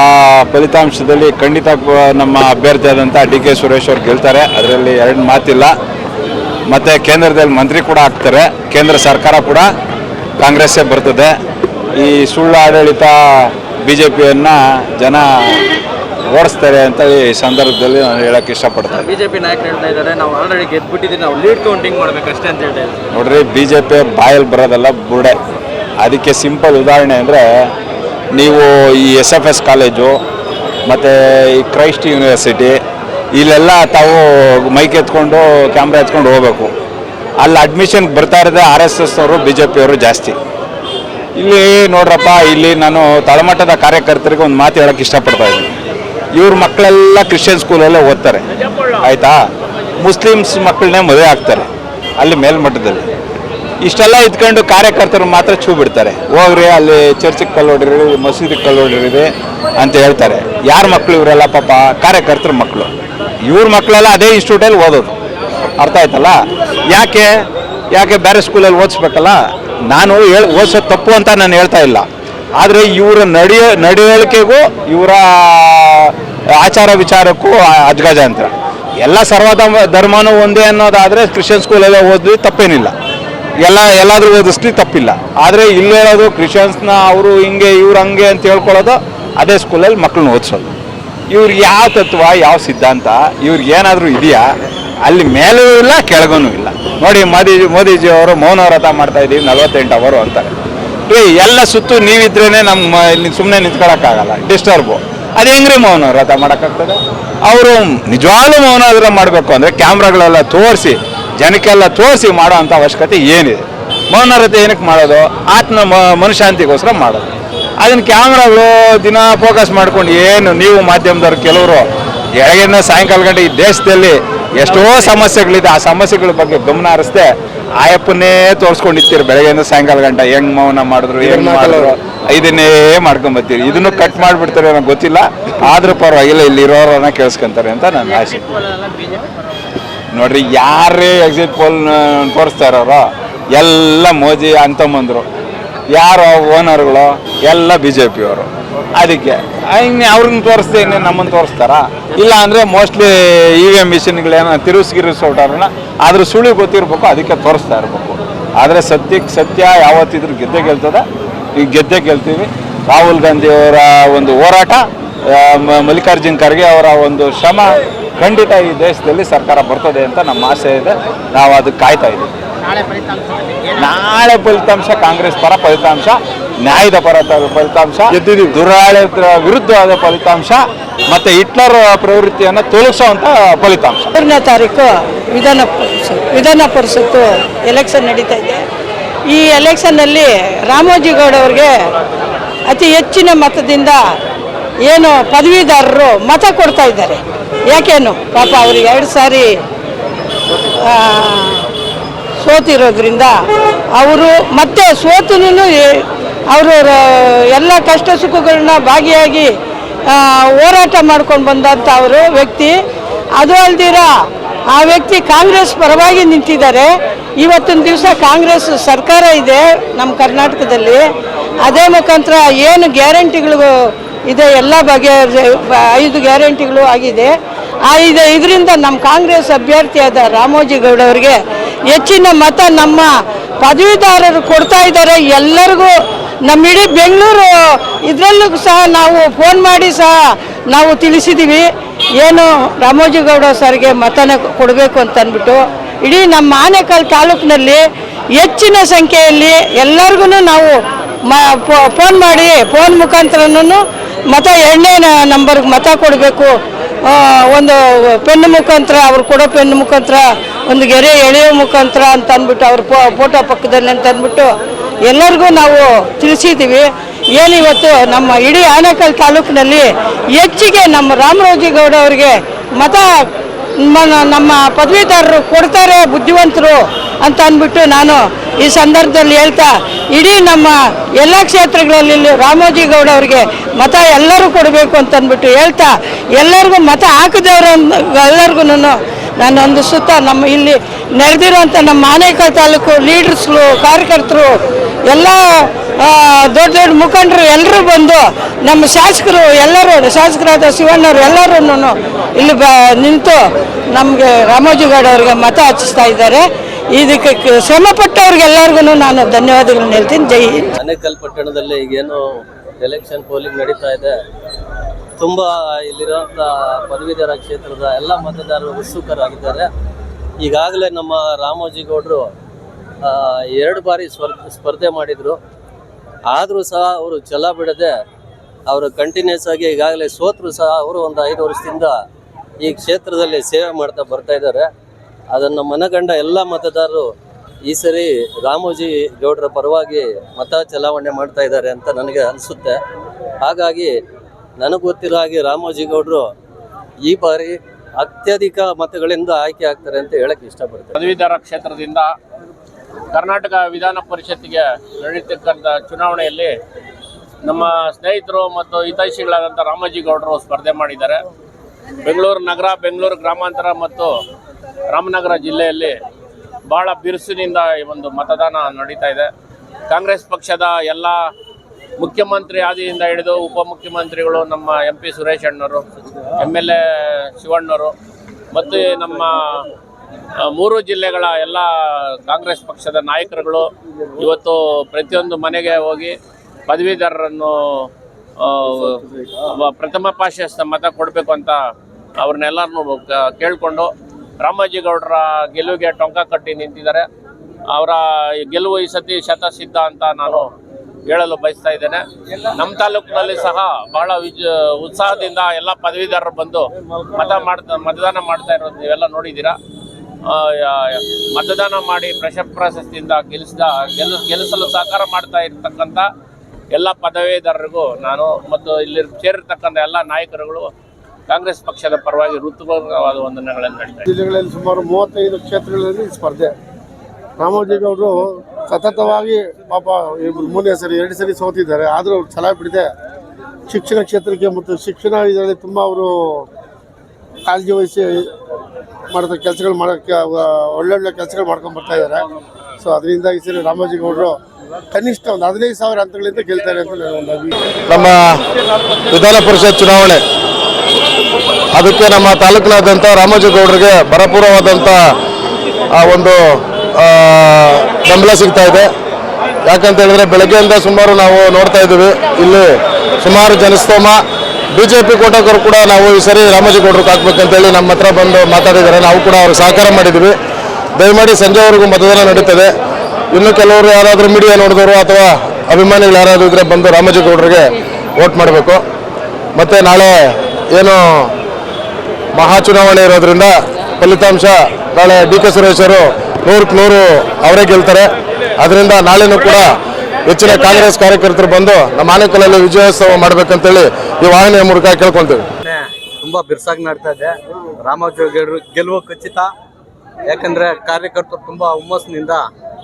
ಫಲಿತಾಂಶದಲ್ಲಿ ಖಂಡಿತ ನಮ್ಮ ಅಭ್ಯರ್ಥಿಯಾದಂಥ ಡಿ ಕೆ ಸುರೇಶ್ ಅವ್ರು ಗೆಲ್ತಾರೆ. ಅದರಲ್ಲಿ ಎರಡು ಮಾತಿಲ್ಲ. ಮತ್ತು ಕೇಂದ್ರದಲ್ಲಿ ಮಂತ್ರಿ ಕೂಡ ಆಗ್ತಾರೆ. ಕೇಂದ್ರ ಸರ್ಕಾರ ಕೂಡ ಕಾಂಗ್ರೆಸ್ಸೇ ಬರ್ತದೆ. ಈ ಸುಳ್ಳು ಆಡಳಿತ ಬಿ ಜೆ ಪಿಯನ್ನು ಜನ ಓಡಿಸ್ತಾರೆ ಅಂತ ಈ ಸಂದರ್ಭದಲ್ಲಿ ನಾನು ಹೇಳಕ್ಕೆ ಜೆ ಬಿಜೆಪಿ ನಾಯಕ ಹೇಳ್ತಾ ಇದ್ದಾರೆ ನಾವು ಆಲ್ರೆಡಿ ಗೆದ್ಬಿಟ್ಟಿದ್ದೀವಿ ನಾವು ಲೀಡ್ ಕೌಂಟಿಂಗ್ ಮಾಡಬೇಕಷ್ಟೇ ಅಂತ ಹೇಳ್ತಾ ಇದ್ದಾರೆ. ನೋಡ್ರಿ ಬಿ ಜೆ ಪಿ ಬಾಯಲ್ಲಿ ಬರೋದಲ್ಲ ಬುಡೆ ಅದಕ್ಕೆ ಸಿಂಪಲ್ ಉದಾಹರಣೆ ಅಂದರೆ ನೀವು ಈ ಎಸ್ ಎಫ್ ಎಸ್ ಕಾಲೇಜು ಮತ್ತು ಈ ಕ್ರೈಸ್ಟ್ ಯೂನಿವರ್ಸಿಟಿ ಇಲ್ಲೆಲ್ಲ ತಾವು ಮೈಕ್ ಎತ್ಕೊಂಡು ಕ್ಯಾಮ್ರಾ ಎತ್ಕೊಂಡು ಹೋಗ್ಬೇಕು. ಅಲ್ಲಿ ಅಡ್ಮಿಷನ್ಗೆ ಬರ್ತಾ ಇರೋದೇ ಆರ್ ಎಸ್ ಎಸ್ ಅವರು ಬಿ ಜೆ ಪಿಯವರು ಜಾಸ್ತಿ. ಇಲ್ಲಿ ನೋಡ್ರಪ್ಪ, ಇಲ್ಲಿ ನಾನು ತಳಮಟ್ಟದ ಕಾರ್ಯಕರ್ತರಿಗೆ ಒಂದು ಮಾತು ಹೇಳೋಕ್ಕೆ ಇಷ್ಟಪಡ್ತಾ ಇದ್ದೀನಿ. ಇವ್ರ ಮಕ್ಕಳೆಲ್ಲ ಕ್ರಿಶ್ಚಿಯನ್ ಸ್ಕೂಲಲ್ಲೇ ಓದ್ತಾರೆ. ಆಯಿತಾ? ಮುಸ್ಲಿಮ್ಸ್ ಮಕ್ಕಳನ್ನೇ ಮದುವೆ ಆಗ್ತಾರೆ, ಅಲ್ಲಿ ಮೇಲ್ಮಟ್ಟದಲ್ಲಿ. ಇಷ್ಟೆಲ್ಲ ಇದ್ಕೊಂಡು ಕಾರ್ಯಕರ್ತರು ಮಾತ್ರ ಚೂ ಬಿಡ್ತಾರೆ. ಹೋಗ್ರಿ, ಅಲ್ಲಿ ಚರ್ಚಿಗೆ ಕಲ್ಲು ಹೊಡಿರಿ ಮಸೀದಿಗೆ ಕಲ್ಲು ಹೊಡಿರಿ ಅಂತ ಹೇಳ್ತಾರೆ. ಯಾರ ಮಕ್ಕಳು ಇವರೆಲ್ಲ ಪಾಪ? ಕಾರ್ಯಕರ್ತರ ಮಕ್ಕಳು ಇವ್ರ ಮಕ್ಕಳೆಲ್ಲ ಅದೇ ಇನ್ಸ್ಟಿಟ್ಯೂಟಲ್ಲಿ ಓದೋದು. ಅರ್ಥ ಆಯ್ತಲ್ಲ? ಯಾಕೆ? ಯಾಕೆ ಬೇರೆ ಸ್ಕೂಲಲ್ಲಿ ಓದಿಸ್ಬೇಕಲ್ಲ? ನಾನು ಹೇಳಿ ಓದಿಸೋದು ತಪ್ಪು ಅಂತ ನಾನು ಹೇಳ್ತಾ ಇಲ್ಲ. ಆದರೆ ಇವರ ನಡೆಯ ನಡವಳಿಕೆಗೂ ಇವರ ಆಚಾರ ವಿಚಾರಕ್ಕೂ ಅಜ್ಗಜಾಂತರ. ಎಲ್ಲ ಸರ್ವ ಧರ್ಮನೂ ಒಂದೇ ಅನ್ನೋದಾದರೆ ಕ್ರಿಶ್ಚಿಯನ್ ಸ್ಕೂಲಲ್ಲೇ ಓದ್ಲಿ ತಪ್ಪೇನಿಲ್ಲ. ಎಲ್ಲ ಎಲ್ಲಾದ್ರೂ ದೃಷ್ಟಿ ತಪ್ಪಿಲ್ಲ. ಆದರೆ ಹೇಳೋದು ಕ್ರಿಶ್ಚಿಯನ್ಸ್ನ ಅವರು ಹಿಂಗೆ, ಇವ್ರು ಹಂಗೆ ಅಂತ ಹೇಳ್ಕೊಳ್ಳೋದು ಅದೇ ಸ್ಕೂಲಲ್ಲಿ ಮಕ್ಕಳನ್ನ ಓದಿಸೋದು. ಇವ್ರಿಗೆ ಯಾವ ತತ್ವ, ಯಾವ ಸಿದ್ಧಾಂತ, ಇವ್ರಿಗೆ ಏನಾದರೂ ಇದೆಯಾ? ಅಲ್ಲಿ ಮೇಲೂ ಇಲ್ಲ ಕೆಳಗೂ ಇಲ್ಲ. ನೋಡಿ ಮೋದಿ ಮೋದಿಜಿ ಅವರು ಮೌನ ವ್ರತ ಮಾಡ್ತಾ ಇದ್ದೀವಿ, ನಲವತ್ತೆಂಟು ಅವರು ಅಂತಾರೆ. ಏ, ಎಲ್ಲ ಸುತ್ತು ನೀವಿದ್ರೇ ನಮ್ಮ ಇಲ್ಲಿ ಸುಮ್ಮನೆ ನಿಂತ್ಕೊಳಕ್ಕಾಗಲ್ಲ ಡಿಸ್ಟರ್ಬು ಅದು ಹೆಂಗ್ರಿ ಮೌನ ವ್ರತ ಮಾಡೋಕ್ಕಾಗ್ತದೆ? ಅವರು ನಿಜವಾಗ್ಲೂ ಮೌನ ವ್ರತ ಮಾಡಬೇಕು ಅಂದರೆ ಕ್ಯಾಮ್ರಾಗಳೆಲ್ಲ ತೋರಿಸಿ ಜನಕ್ಕೆಲ್ಲ ತೋರಿಸಿ ಮಾಡೋ ಅಂಥ ಅವಶ್ಯಕತೆ ಏನಿದೆ? ಮೌನ ವ್ರತ ಏನಕ್ಕೆ ಮಾಡೋದು? ಆತ್ಮ ಮ- ಮನಶಾಂತಿಗೋಸ್ಕರ ಮಾಡೋದು. ಅದನ್ನು ಕ್ಯಾಮ್ರಾಗಳು ದಿನ ಫೋಕಸ್ ಮಾಡ್ಕೊಂಡು ಏನು ನೀವು ಮಾಧ್ಯಮದವ್ರು ಕೆಲವರು ಎಳಗಿನ ಸಾಯಂಕಾಲ ಗಂಟೆ ಈ ದೇಶದಲ್ಲಿ ಎಷ್ಟೋ ಸಮಸ್ಯೆಗಳಿದೆ. ಆ ಸಮಸ್ಯೆಗಳ ಬಗ್ಗೆ ಗಮನ ಹರಿಸ್ದೆ ಆಯಪ್ಪನ್ನೇ ತೋರಿಸ್ಕೊಂಡಿರ್ತೀರಿ. ಬೆಳಗ್ಗೆಯಿಂದ ಸಾಯಂಕಾಲ ಗಂಟೆ ಹೆಂಗ್ ಮೌನ ಮಾಡಿದ್ರು ಹೆಂಗ್ ಮಾಡಿದ್ರು ಇದನ್ನೇ ಮಾಡ್ಕೊಂಬತ್ತೀರಿ ಇದನ್ನು ಕಟ್ ಮಾಡಿಬಿಡ್ತಾರೆ ಅನ್ನೋ ಗೊತ್ತಿಲ್ಲ. ಆದ್ರೂ ಪರವಾಗಿಲ್ಲ ಇಲ್ಲಿ ಇರೋರನ್ನ ಕೇಳಿಸ್ಕೊಂತಾರೆ ಅಂತ ನನ್ನ ಆಸೆ. ನೋಡ್ರಿ, ಯಾರೇ ಎಕ್ಸಿಟ್ ಪೋಲ್ ತೋರಿಸ್ತಾ ಇರೋರು ಎಲ್ಲ ಮೋದಿ ಅಂತಮ್ಮಂದ್ರು ಯಾರು ಓನರ್ಗಳು ಎಲ್ಲ ಬಿ ಜೆ ಪಿಯವರು ಅದಕ್ಕೆ, ಇನ್ನು ಅವ್ರನ್ನ ತೋರಿಸ್ದೆ ಇನ್ನು ನಮ್ಮನ್ನು ತೋರಿಸ್ತಾರ? ಇಲ್ಲ ಅಂದರೆ ಮೋಸ್ಟ್ಲಿ ಇ ವಿ ಎಂ ಮಿಷಿನ್ಗಳೇನೋ ತಿರುಗಿಸ್ ಗಿರುಸ್ ಹೊರಟಾರನ್ನ ಅದ್ರ ಸುಳಿ ಗೊತ್ತಿರ್ಬೇಕು, ಅದಕ್ಕೆ ತೋರಿಸ್ತಾ ಇರಬೇಕು. ಆದರೆ ಸತ್ಯಕ್ಕೆ ಸತ್ಯ ಯಾವತ್ತಿದ್ರು ಗೆದ್ದೆ ಗೆಲ್ತದೆ. ಈಗ ಗೆದ್ದೆ ಗೆಲ್ತೀವಿ. ರಾಹುಲ್ ಗಾಂಧಿಯವರ ಒಂದು ಹೋರಾಟ ಮಲ್ಲಿಕಾರ್ಜುನ್ ಖರ್ಗೆ ಅವರ ಒಂದು ಶ್ರಮ ಖಂಡಿತ ಈ ದೇಶದಲ್ಲಿ ಸರ್ಕಾರ ಬರ್ತದೆ ಅಂತ ನಮ್ಮ ಆಸೆ ಇದೆ. ನಾವು ಅದಕ್ಕೆ ಕಾಯ್ತಾ ಇದ್ದೀವಿ. ನಾಳೆ ಫಲಿತಾಂಶ ಕಾಂಗ್ರೆಸ್ ಪರ ಫಲಿತಾಂಶ ನ್ಯಾಯದ ಪರ ಫಲಿತಾಂಶ ವಿರುದ್ಧ ವಿರುದ್ಧವಾದ ಫಲಿತಾಂಶ ಮತ್ತೆ ಹಿಟ್ಲರ್ ಪ್ರವೃತ್ತಿಯನ್ನು ತೋರಿಸುವಂತ ಫಲಿತಾಂಶ. ಮೂರನೇ ತಾರೀಕು ವಿಧಾನ ಪರಿಷತ್ ವಿಧಾನ ಪರಿಷತ್ತು ಎಲೆಕ್ಷನ್ ನಡೀತಾ ಇದೆ. ಈ ಎಲೆಕ್ಷನ್ನಲ್ಲಿ ರಾಮೋಜಿಗೌಡ ಅವರಿಗೆ ಅತಿ ಹೆಚ್ಚಿನ ಮತದಿಂದ ಏನು ಪದವೀಧರರು ಮತ ಕೊಡ್ತಾ ಇದ್ದಾರೆ. ಯಾಕೇನು? ಪಾಪ ಅವ್ರಿಗೆ ಎರಡು ಸಾರಿ ಸೋತಿರೋದ್ರಿಂದ ಅವರು ಮತ್ತೆ ಸೋತಿನೂ ಅವರು ಎಲ್ಲ ಕಷ್ಟ ಸುಖಗಳನ್ನ ಭಾಗಿಯಾಗಿ ಹೋರಾಟ ಮಾಡ್ಕೊಂಡು ಬಂದಂಥ ಅವರು ವ್ಯಕ್ತಿ. ಅದು ಅಲ್ದಿರ, ಆ ವ್ಯಕ್ತಿ ಕಾಂಗ್ರೆಸ್ ಪರವಾಗಿ ನಿಂತಿದ್ದಾರೆ. ಇವತ್ತಿನ ದಿವಸ ಕಾಂಗ್ರೆಸ್ ಸರ್ಕಾರ ಇದೆ ನಮ್ಮ ಕರ್ನಾಟಕದಲ್ಲಿ. ಅದೇ ಮುಖಾಂತರ ಏನು ಗ್ಯಾರಂಟಿಗಳು ಇದೆ ಎಲ್ಲ ಬಗೆಯ ಐದು ಗ್ಯಾರಂಟಿಗಳು ಆಗಿದೆ. ಆ ಇದೆ ಇದರಿಂದ ನಮ್ಮ ಕಾಂಗ್ರೆಸ್ ಅಭ್ಯರ್ಥಿಯಾದ ರಾಮೋಜಿಗೌಡ ಅವರಿಗೆ ಹೆಚ್ಚಿನ ಮತ ನಮ್ಮ ಪದವೀಧರರು ಕೊಡ್ತಾ ಇದ್ದಾರೆ. ಎಲ್ಲರಿಗೂ ನಮ್ಮ ಇಡೀ ಬೆಂಗಳೂರು ಇದರಲ್ಲೂ ಸಹ ನಾವು ಫೋನ್ ಮಾಡಿ ಸಹ ನಾವು ತಿಳಿಸಿದ್ದೀವಿ ಏನು ರಾಮೋಜಿಗೌಡ ಸರ್ಗೆ ಮತನ ಕೊಡಬೇಕು ಅಂತ ಅಂದ್ಬಿಟ್ಟು ಇಡೀ ನಮ್ಮ ಆನೇಕಲ್ ತಾಲೂಕಿನಲ್ಲಿ ಹೆಚ್ಚಿನ ಸಂಖ್ಯೆಯಲ್ಲಿ ಎಲ್ಲರಿಗೂ ನಾವು ಮ ಫೋನ್ ಮಾಡಿ, ಫೋನ್ ಮುಖಾಂತರನೂ ಮತ ಎರಡನೇ ನಂಬರ್ಗೆ ಮತ ಕೊಡಬೇಕು. ಒಂದು ಪೆನ್ ಮುಖಾಂತರ ಅವ್ರು ಕೊಡೋ ಪೆನ್ ಮುಖಾಂತರ, ಒಂದು ಗೆರೆ ಎಳೆಯೋ ಮುಖಾಂತರ ಅಂತ ಅಂದ್ಬಿಟ್ಟು ಅವ್ರ ಫೋಟೋ ಪಕ್ಕದಲ್ಲಿ ಅಂತ ಅಂದ್ಬಿಟ್ಟು ಎಲ್ಲರಿಗೂ ನಾವು ತಿಳಿಸಿದ್ದೀವಿ. ಏನಿವತ್ತು ನಮ್ಮ ಇಡೀ ಆನೇಕಲ್ ತಾಲೂಕಿನಲ್ಲಿ ಹೆಚ್ಚಿಗೆ ನಮ್ಮ ರಾಮರಾಜೇಗೌಡ ಅವರಿಗೆ ಮತ ನಮ್ಮ ಪದವೀಧರರು ಕೊಡ್ತಾರೆ ಬುದ್ಧಿವಂತರು. ಅಂತ ಅಂದ್ಬಿಟ್ಟು ನಾನು ಈ ಸಂದರ್ಭದಲ್ಲಿ ಹೇಳ್ತಾ, ಇಡೀ ನಮ್ಮ ಎಲ್ಲ ಕ್ಷೇತ್ರಗಳಲ್ಲಿ ರಾಮೋಜಿಗೌಡ ಅವರಿಗೆ ಮತ ಎಲ್ಲರೂ ಕೊಡಬೇಕು ಅಂತ ಅಂದ್ಬಿಟ್ಟು ಹೇಳ್ತಾ, ಎಲ್ಲರಿಗೂ ಮತ ಹಾಕಿದವರು ಎಲ್ಲರಿಗೂ ನಾನು ಒಂದು ಸುತ್ತ ನಮ್ಮ ಇಲ್ಲಿ ನಡೆದಿರುವಂಥ ನಮ್ಮ ಆನೇಕಲ್ ತಾಲೂಕು ಲೀಡರ್ಸ್ಗಳು, ಕಾರ್ಯಕರ್ತರು, ಎಲ್ಲ ದೊಡ್ಡ ದೊಡ್ಡ ಮುಖಂಡರು ಎಲ್ಲರೂ ಬಂದು ನಮ್ಮ ಶಾಸಕರು ಎಲ್ಲರೂ, ಶಾಸಕರಾದ ಶಿವಣ್ಣವರು ಎಲ್ಲರೂ ಇಲ್ಲಿ ಬ, ನಿಂತು ನಮಗೆ ರಾಮೋಜಿಗೌಡ ಅವರಿಗೆ ಮತ ಹಚ್ಚಿಸ್ತಾ ಇದ್ದಾರೆ. ಇದಕ್ಕೆ ಶ್ರಮ ಪಟ್ಟವ್ರಿಗೆಲ್ಲರಿಗೂ ನಾನು ಧನ್ಯವಾದಗಳನ್ನ ಹೇಳ್ತೀನಿ. ಜೈ ಹಿಂದ್. ಆನೇಕಲ್ ಪಟ್ಟಣದಲ್ಲಿ ಈಗೇನು ಎಲೆಕ್ಷನ್ ಪೋಲಿಂಗ್ ನಡೀತಾ ಇದೆ. ತುಂಬ ಇಲ್ಲಿರುವಂಥ ಪದವೀಧರ ಕ್ಷೇತ್ರದ ಎಲ್ಲ ಮತದಾರರು ಉತ್ಸುಕರಾಗಿದ್ದಾರೆ. ಈಗಾಗಲೇ ನಮ್ಮ ರಾಮೋಜಿಗೌಡರು ಎರಡು ಬಾರಿ ಸ್ಪರ್ ಸ್ಪರ್ಧೆ ಮಾಡಿದರು. ಆದರೂ ಸಹ ಅವರು ಛಲ ಬಿಡದೆ ಅವರು ಕಂಟಿನ್ಯೂಸ್ ಆಗಿ ಈಗಾಗಲೇ ಸೋತರು ಸಹ ಅವರು ಒಂದು ಐದು ವರ್ಷದಿಂದ ಈ ಕ್ಷೇತ್ರದಲ್ಲಿ ಸೇವೆ ಮಾಡ್ತಾ ಬರ್ತಾ ಇದ್ದಾರೆ. ಅದನ್ನು ಮನಗಂಡ ಎಲ್ಲ ಮತದಾರರು ಈ ಸರಿ ರಾಮೋಜಿ ಗೌಡರ ಪರವಾಗಿ ಮತ ಚಲಾವಣೆ ಮಾಡ್ತಾ ಇದ್ದಾರೆ ಅಂತ ನನಗೆ ಅನಿಸುತ್ತೆ. ಹಾಗಾಗಿ ನನಗೆ ಗೊತ್ತಿರೋ ಹಾಗೆ ರಾಮೋಜಿ ಗೌಡರು ಈ ಬಾರಿ ಅತ್ಯಧಿಕ ಮತಗಳಿಂದ ಆಯ್ಕೆ ಆಗ್ತಾರೆ ಅಂತ ಹೇಳಕ್ ಇಷ್ಟಪಡ್ತೇನೆ. ಪದವೀಧರ ಕ್ಷೇತ್ರದಿಂದ ಕರ್ನಾಟಕ ವಿಧಾನ ಪರಿಷತ್ತಿಗೆ ನಡೀತಕ್ಕಂಥ ಚುನಾವಣೆಯಲ್ಲಿ ನಮ್ಮ ಸ್ನೇಹಿತರು ಮತ್ತು ಹಿತೈಷಿಗಳಾದಂಥ ರಾಮೋಜಿಗೌಡರು ಸ್ಪರ್ಧೆ ಮಾಡಿದ್ದಾರೆ. ಬೆಂಗಳೂರು ನಗರ, ಬೆಂಗಳೂರು ಗ್ರಾಮಾಂತರ ಮತ್ತು ರಾಮನಗರ ಜಿಲ್ಲೆಯಲ್ಲಿ ಬಹಳ ಬಿರುಸಿನಿಂದ ಈ ಒಂದು ಮತದಾನ ನಡೀತಾ ಇದೆ. ಕಾಂಗ್ರೆಸ್ ಪಕ್ಷದ ಎಲ್ಲ ಮುಖ್ಯಮಂತ್ರಿ ಆದಿಯಿಂದ ಹಿಡಿದು ಉಪಮುಖ್ಯಮಂತ್ರಿಗಳು ನಮ್ಮ ಎಂ ಪಿ ಸುರೇಶ್ ಅಣ್ಣವರು ಎಂ ಎಲ್ ಎ ಶಿವಣ್ಣವರು ಮತ್ತು ನಮ್ಮ ಮೂರು ಜಿಲ್ಲೆಗಳ ಎಲ್ಲ ಕಾಂಗ್ರೆಸ್ ಪಕ್ಷದ ನಾಯಕರುಗಳು ಇವತ್ತು ಪ್ರತಿಯೊಂದು ಮನೆಗೆ ಹೋಗಿ ಪದವೀಧರರನ್ನು ಪ್ರಥಮ ಪಾಶಸ್ತ ಮತ ಕೊಡಬೇಕು ಅಂತ ಅವ್ರನ್ನೆಲ್ಲರನ್ನು ಕೇಳಿಕೊಂಡು ರಾಮಾಜಿಗೌಡರ ಗೆಲುವಿಗೆ ಟೊಂಕ ಕಟ್ಟಿ ನಿಂತಿದ್ದಾರೆ. ಅವರ ಗೆಲುವು ಈ ಸತಿ ಶತಸಿದ್ಧ ಅಂತ ನಾನು ಹೇಳಲು ಬಯಸ್ತಾ ಇದ್ದೇನೆ. ನಮ್ಮ ತಾಲೂಕಿನಲ್ಲಿ ಸಹ ಬಹಳ ವಿಜ, ಉತ್ಸಾಹದಿಂದ ಎಲ್ಲ ಪದವೀಧರರು ಬಂದು ಮತ ಮಾಡ್ತಾ, ಮತದಾನ ಮಾಡ್ತಾ ಇರೋದು ನೀವೆಲ್ಲ ನೋಡಿದ್ದೀರಾ. ಮತದಾನ ಮಾಡಿ ಪ್ರಶಸ್ತಿ, ಪ್ರಶಸ್ತಿಯಿಂದ ಗೆಲ್ಲಿಸಿದ ಗೆಲ್ ಗೆಲ್ಲಿಸಲು ಸಹಕಾರ ಮಾಡ್ತಾ ಇರತಕ್ಕಂಥ ಎಲ್ಲ ಪದವೀಧರರಿಗೂ ನಾನು ಮತ್ತು ಇಲ್ಲಿ ಸೇರಿರ್ತಕ್ಕಂಥ ಎಲ್ಲ ನಾಯಕರುಗಳು ಕಾಂಗ್ರೆಸ್ ಪಕ್ಷದ ಪರವಾಗಿ ಋತುಪೂರ್ವಕವಾದ ವಂದನೆಗಳನ್ನು ಹೇಳ್ತಾ ಜಿಲ್ಲೆಗಳಲ್ಲಿ ಸುಮಾರು ಮೂವತ್ತೈದು ಕ್ಷೇತ್ರಗಳಲ್ಲಿ ಸ್ಪರ್ಧೆ. ರಾಮೋಜಿಗೌಡರು ಸತತವಾಗಿ ಪಾಪ ಇಬ್ರು ಮೂರನೇ ಸರಿ ಎರಡು ಸರಿ ಸೋತಿದ್ದಾರೆ. ಆದರೂ ಅವ್ರು ಛಲ ಬಿಡದೆ ಶಿಕ್ಷಣ ಕ್ಷೇತ್ರಕ್ಕೆ ಮತ್ತು ಶಿಕ್ಷಣ ಇದರಲ್ಲಿ ತುಂಬ ಅವರು ಕಾಳಜಿ ವಹಿಸಿ ಮಾಡಿದ ಕೆಲಸಗಳು ಮಾಡೋಕ್ಕೆ ಒಳ್ಳೊಳ್ಳೆ ಕೆಲಸಗಳು ಮಾಡ್ಕೊಂಡು ಬರ್ತಾ ಇದ್ದಾರೆ. ಸೊ ಅದರಿಂದ ಈ ಸರಿ ರಾಮೋಜಿಗೌಡರು ಕನಿಷ್ಠ ಒಂದು ಹದಿನೈದು ಸಾವಿರ ಹಂತಗಳಿಂದ ಗೆಲ್ತಾರೆ ಅಂತ ನನ್ನ ಒಂದು ನಮ್ಮ ವಿಧಾನ ಪರಿಷತ್ ಚುನಾವಣೆ ಅದಕ್ಕೆ ನಮ್ಮ ತಾಲೂಕಿನಾದ್ಯಂತ ರಾಮಜಗೌಡರಿಗೆ ಭರಪೂರವಾದಂಥ ಆ, ಒಂದು ಬೆಂಬಲ ಸಿಗ್ತಾ ಇದೆ. ಯಾಕಂತ ಹೇಳಿದ್ರೆ ಬೆಳಗ್ಗೆಯಿಂದ ಸುಮಾರು ನಾವು ನೋಡ್ತಾ ಇದ್ದೀವಿ. ಇಲ್ಲಿ ಸುಮಾರು ಜನಸ್ತೋಮ. ಬಿ ಜೆ ಪಿ ಕೋಟಕರು ಕೂಡ ನಾವು ಈ ಸರಿ ರಾಮಜಗೌಡರು ಗೌಡ್ರಿಗೆ ಹಾಕ್ಬೇಕಂತೇಳಿ ನಮ್ಮ ಹತ್ರ ಬಂದು ಮಾತಾಡಿದ್ದಾರೆ. ನಾವು ಕೂಡ ಅವ್ರಿಗೆ ಸಹಕಾರ ಮಾಡಿದ್ದೀವಿ. ದಯಮಾಡಿ ಸಂಜೆವರೆಗೂ ಮತದಾನ ನಡೀತದೆ. ಇನ್ನು ಕೆಲವರು ಯಾರಾದರೂ ಮೀಡಿಯಾ ನೋಡಿದವರು ಅಥವಾ ಅಭಿಮಾನಿಗಳು ಯಾರಾದರೂ ಇದ್ರೆ ಬಂದು ರಾಮಜಗೌಡರಿಗೆ ಗೌಡ್ರಿಗೆ ವೋಟ್ ಮಾಡಬೇಕು. ಮತ್ತು ನಾಳೆ ಏನು ಮಹಾ ಚುನಾವಣೆ ಇರೋದ್ರಿಂದ ಫಲಿತಾಂಶ ನಾಳೆ ಡಿ ಕೆ ಸುರೇಶ್ ಅವರು ನೂರಕ್ಕೆ ನೂರು ಅವರೇ ಗೆಲ್ತಾರೆ. ಅದರಿಂದ ನಾಳೆನೂ ಕೂಡ ಹೆಚ್ಚಿನ ಕಾಂಗ್ರೆಸ್ ಕಾರ್ಯಕರ್ತರು ಬಂದು ನಮ್ಮ ಆನೇಕಲಲ್ಲಿ ವಿಜಯೋತ್ಸವ ಮಾಡ್ಬೇಕಂತೇಳಿ ಈ ವಾಹಿನಿಯ ಮೂಲಕ ಕೇಳ್ಕೊಂತೀವಿ. ತುಂಬಾ ಬಿರ್ಸಾಗಿ ನಡ್ತಾ ಇದೆ. ರಾಮೋಜಿಗೌಡರು ಗೆಲುವು ಖಚಿತ. ಯಾಕಂದ್ರೆ ಕಾರ್ಯಕರ್ತರು ತುಂಬಾ ಹುಮ್ಮಸ್ಸಿನಿಂದ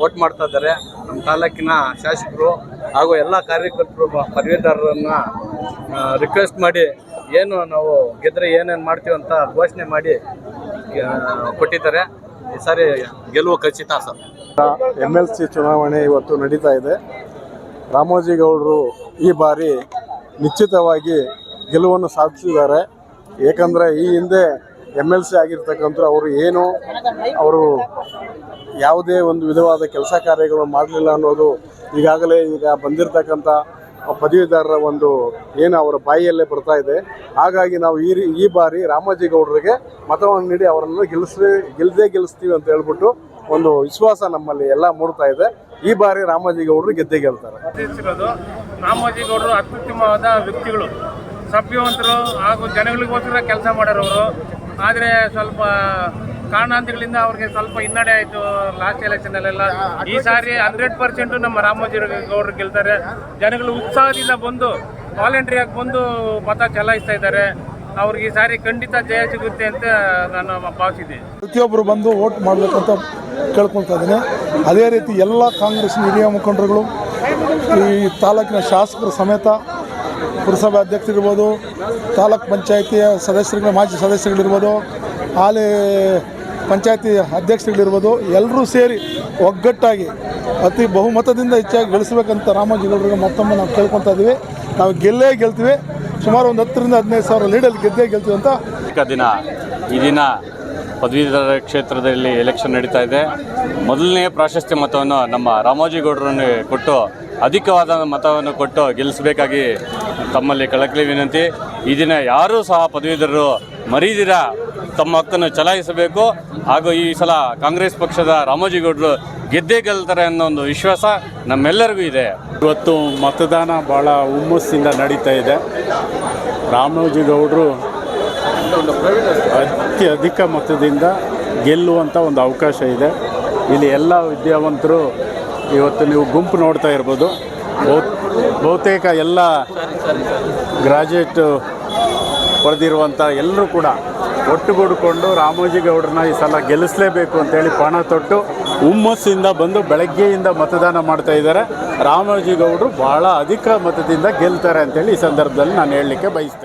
ವೋಟ್ ಮಾಡ್ತಾ ಇದ್ದಾರೆ. ನಮ್ಮ ತಾಲೂಕಿನ ಶಾಸಕರು ಹಾಗೂ ಎಲ್ಲ ಕಾರ್ಯಕರ್ತರು ಪದವೀಧರರನ್ನ ರಿಕ್ವೆಸ್ಟ್ ಮಾಡಿ ಏನು ನಾವು ಗೆದ್ರೆ ಏನೇನು ಮಾಡ್ತೀವಿ ಅಂತ ಘೋಷಣೆ ಮಾಡಿ ಕೊಟ್ಟಿದ್ದಾರೆ. ಈ ಸಾರಿ ಗೆಲುವು ಖಚಿತ ಸರ್. ಎಂ ಎಲ್ ಸಿ ಚುನಾವಣೆ ಇವತ್ತು ನಡೀತಾ ಇದೆ. ರಾಮೋಜಿಗೌಡರು ಈ ಬಾರಿ ನಿಶ್ಚಿತವಾಗಿ ಗೆಲುವನ್ನು ಸಾಧಿಸಿದ್ದಾರೆ. ಏಕೆಂದರೆ ಈ ಹಿಂದೆ ಎಂ ಎಲ್ ಸಿ ಆಗಿರ್ತಕ್ಕಂಥ ಅವರು ಏನು, ಅವರು ಯಾವುದೇ ಒಂದು ವಿಧವಾದ ಕೆಲಸ ಕಾರ್ಯಗಳು ಮಾಡಲಿಲ್ಲ ಅನ್ನೋದು ಈಗಾಗಲೇ ಈಗ ಬಂದಿರತಕ್ಕಂಥ ಪದವೀಧರರ ಒಂದು ಏನು ಅವರ ಬಾಯಿಯಲ್ಲೇ ಬರ್ತಾ ಇದೆ. ಹಾಗಾಗಿ ನಾವು ಈ ಈ ಬಾರಿ ರಾಮೋಜಿಗೌಡರಿಗೆ ಮತವನ್ನು ನೀಡಿ ಅವರನ್ನು ಗೆಲ್ಲಿಸಿ ಗೆಲ್ಲದೆ ಗೆಲ್ಲಿಸ್ತೀವಿ ಅಂತ ಹೇಳ್ಬಿಟ್ಟು ಒಂದು ವಿಶ್ವಾಸ ನಮ್ಮಲ್ಲಿ ಎಲ್ಲ ಮೂಡ್ತಾ ಇದೆ. ಈ ಬಾರಿ ರಾಮೋಜಿಗೌಡರು ಗೆದ್ದೇ ಗೆಲ್ತಾರೆ. ರಾಮಾಜಿ ಗೌಡರು ಅತ್ಯುತ್ತಮವಾದ ವ್ಯಕ್ತಿಗಳು. ಸಭ್ಯವಂತರು ಹಾಗೂ ಜನಗಳಿಗೋಸ್ಕರ ಕೆಲಸ ಮಾಡೋರವರು. ಆದರೆ ಸ್ವಲ್ಪ ಕಾರಣಾಂತರಗಳಿಂದ ಅವ್ರಿಗೆ ಸ್ವಲ್ಪ ಹಿನ್ನಡೆ ಆಯಿತು ಲಾಸ್ಟ್ ಎಲೆಕ್ಷನಲ್ಲೆಲ್ಲ ಈ ಸಾರಿ ಹಂಡ್ರೆಡ್ ಪರ್ಸೆಂಟು ನಮ್ಮ ರಾಮೋಜಿ ಗೌಡರು ಗೆಲ್ತಾರೆ ಜನಗಳು ಉತ್ಸಾಹದಿಂದ ಬಂದು ವಾಲಂಟ್ರಿಯಾಗಿ ಬಂದು ಮತ ಚಲಾಯಿಸ್ತಾ ಇದ್ದಾರೆ ಅವ್ರಿಗೆ ಈ ಸಾರಿ ಖಂಡಿತ ಜಯ ಸಿಗುತ್ತೆ ಅಂತ ನಾನು ಭಾವಿಸಿದ್ದೀನಿ ಪ್ರತಿಯೊಬ್ಬರು ಬಂದು ವೋಟ್ ಮಾಡಬೇಕಂತ ಕೇಳ್ಕೊಳ್ತಾ ಇದ್ದೀನಿ ಅದೇ ರೀತಿ ಎಲ್ಲ ಕಾಂಗ್ರೆಸ್ ಹಿರಿಯ ಮುಖಂಡರುಗಳು ಈ ತಾಲೂಕಿನ ಶಾಸಕರ ಸಮೇತ ಪುರಸಭೆ ಅಧ್ಯಕ್ಷರಿರ್ಬೋದು ತಾಲೂಕ್ ಪಂಚಾಯತಿಯ ಸದಸ್ಯರುಗಳು ಮಾಜಿ ಸದಸ್ಯರುಗಳಿರ್ಬೋದು ಹಾಲಿ ಪಂಚಾಯತಿ ಅಧ್ಯಕ್ಷರುಗಳಿರ್ಬೋದು ಎಲ್ಲರೂ ಸೇರಿ ಒಗ್ಗಟ್ಟಾಗಿ ಅತಿ ಬಹುಮತದಿಂದ ಹೆಚ್ಚಾಗಿ ಗಳಿಸಬೇಕಂತ ರಾಮೋಜಿಗೌಡರಿಗೆ ಮತ್ತೊಮ್ಮೆ ನಾವು ಕೇಳ್ಕೊತಾ ಇದ್ದೀವಿ. ನಾವು ಗೆಲ್ಲೇ ಗೆಲ್ತೀವಿ. ಸುಮಾರು ಒಂದು ಹತ್ತರಿಂದ ಹದಿನೈದು ಸಾವಿರ ಲೀಡಲ್ಲಿ ಗೆದ್ದೇ ಗೆಲ್ತೀವಿ ಅಂತ ದಿನ, ಈ ದಿನ ಪದವೀಧರ ಕ್ಷೇತ್ರದಲ್ಲಿ ಎಲೆಕ್ಷನ್ ನಡೀತಾ ಇದೆ. ಮೊದಲನೇ ಪ್ರಾಶಸ್ತ್ಯ ಮತವನ್ನು ನಮ್ಮ ರಾಮೋಜಿಗೌಡರನ್ನು ಕೊಟ್ಟು, ಅಧಿಕವಾದ ಮತವನ್ನು ಕೊಟ್ಟು ಗೆಲ್ಲಿಸಬೇಕಾಗಿ ತಮ್ಮಲ್ಲಿ ಕಳಕಳಿ ವಿನಂತಿ. ಈ ದಿನ ಯಾರೂ ಸಹ ಪದವೀಧರರು ಮರೀದಿರ ತಮ್ಮ ಹಕ್ಕನ್ನು ಚಲಾಯಿಸಬೇಕು ಹಾಗೂ ಈ ಸಲ ಕಾಂಗ್ರೆಸ್ ಪಕ್ಷದ ರಾಮೋಜಿಗೌಡರು ಗೆದ್ದೇ ಗೆಲ್ತಾರೆ ಅನ್ನೋ ಒಂದು ವಿಶ್ವಾಸ ನಮ್ಮೆಲ್ಲರಿಗೂ ಇದೆ. ಇವತ್ತು ಮತದಾನ ಭಾಳ ಹುಮ್ಮಸ್ಸಿಂದ ನಡೀತಾ ಇದೆ. ರಾಮೋಜಿಗೌಡರು ಅತಿ ಅಧಿಕ ಮತದಿಂದ ಗೆಲ್ಲುವಂಥ ಒಂದು ಅವಕಾಶ ಇದೆ. ಇಲ್ಲಿ ಎಲ್ಲ ವಿದ್ಯಾವಂತರು ಇವತ್ತು ನೀವು ಗುಂಪು ನೋಡ್ತಾ ಇರ್ಬೋದು. ಬಹು- ಬಹುತೇಕ ಎಲ್ಲ ಗ್ರಾಜುಯೇಟ್ ಪಡೆದಿರುವಂಥ ಎಲ್ಲರೂ ಕೂಡ ಒಟ್ಟುಗೂಡಿಕೊಂಡು ರಾಮೋಜಿಗೌಡರನ್ನ ಈ ಸಲ ಗೆಲ್ಲಿಸಲೇಬೇಕು ಅಂತೇಳಿ ಪಣ ತೊಟ್ಟು ಹುಮ್ಮಸ್ಸಿಂದ ಬಂದು ಬೆಳಗ್ಗೆಯಿಂದ ಮತದಾನ ಮಾಡ್ತಾ ಇದ್ದಾರೆ. ರಾಮೋಜಿಗೌಡರು ಬಹಳ ಅಧಿಕ ಮತದಿಂದ ಗೆಲ್ತಾರೆ ಅಂತೇಳಿ ಈ ಸಂದರ್ಭದಲ್ಲಿ ನಾನು ಹೇಳಲಿಕ್ಕೆ ಬಯಸ್ತೇನೆ.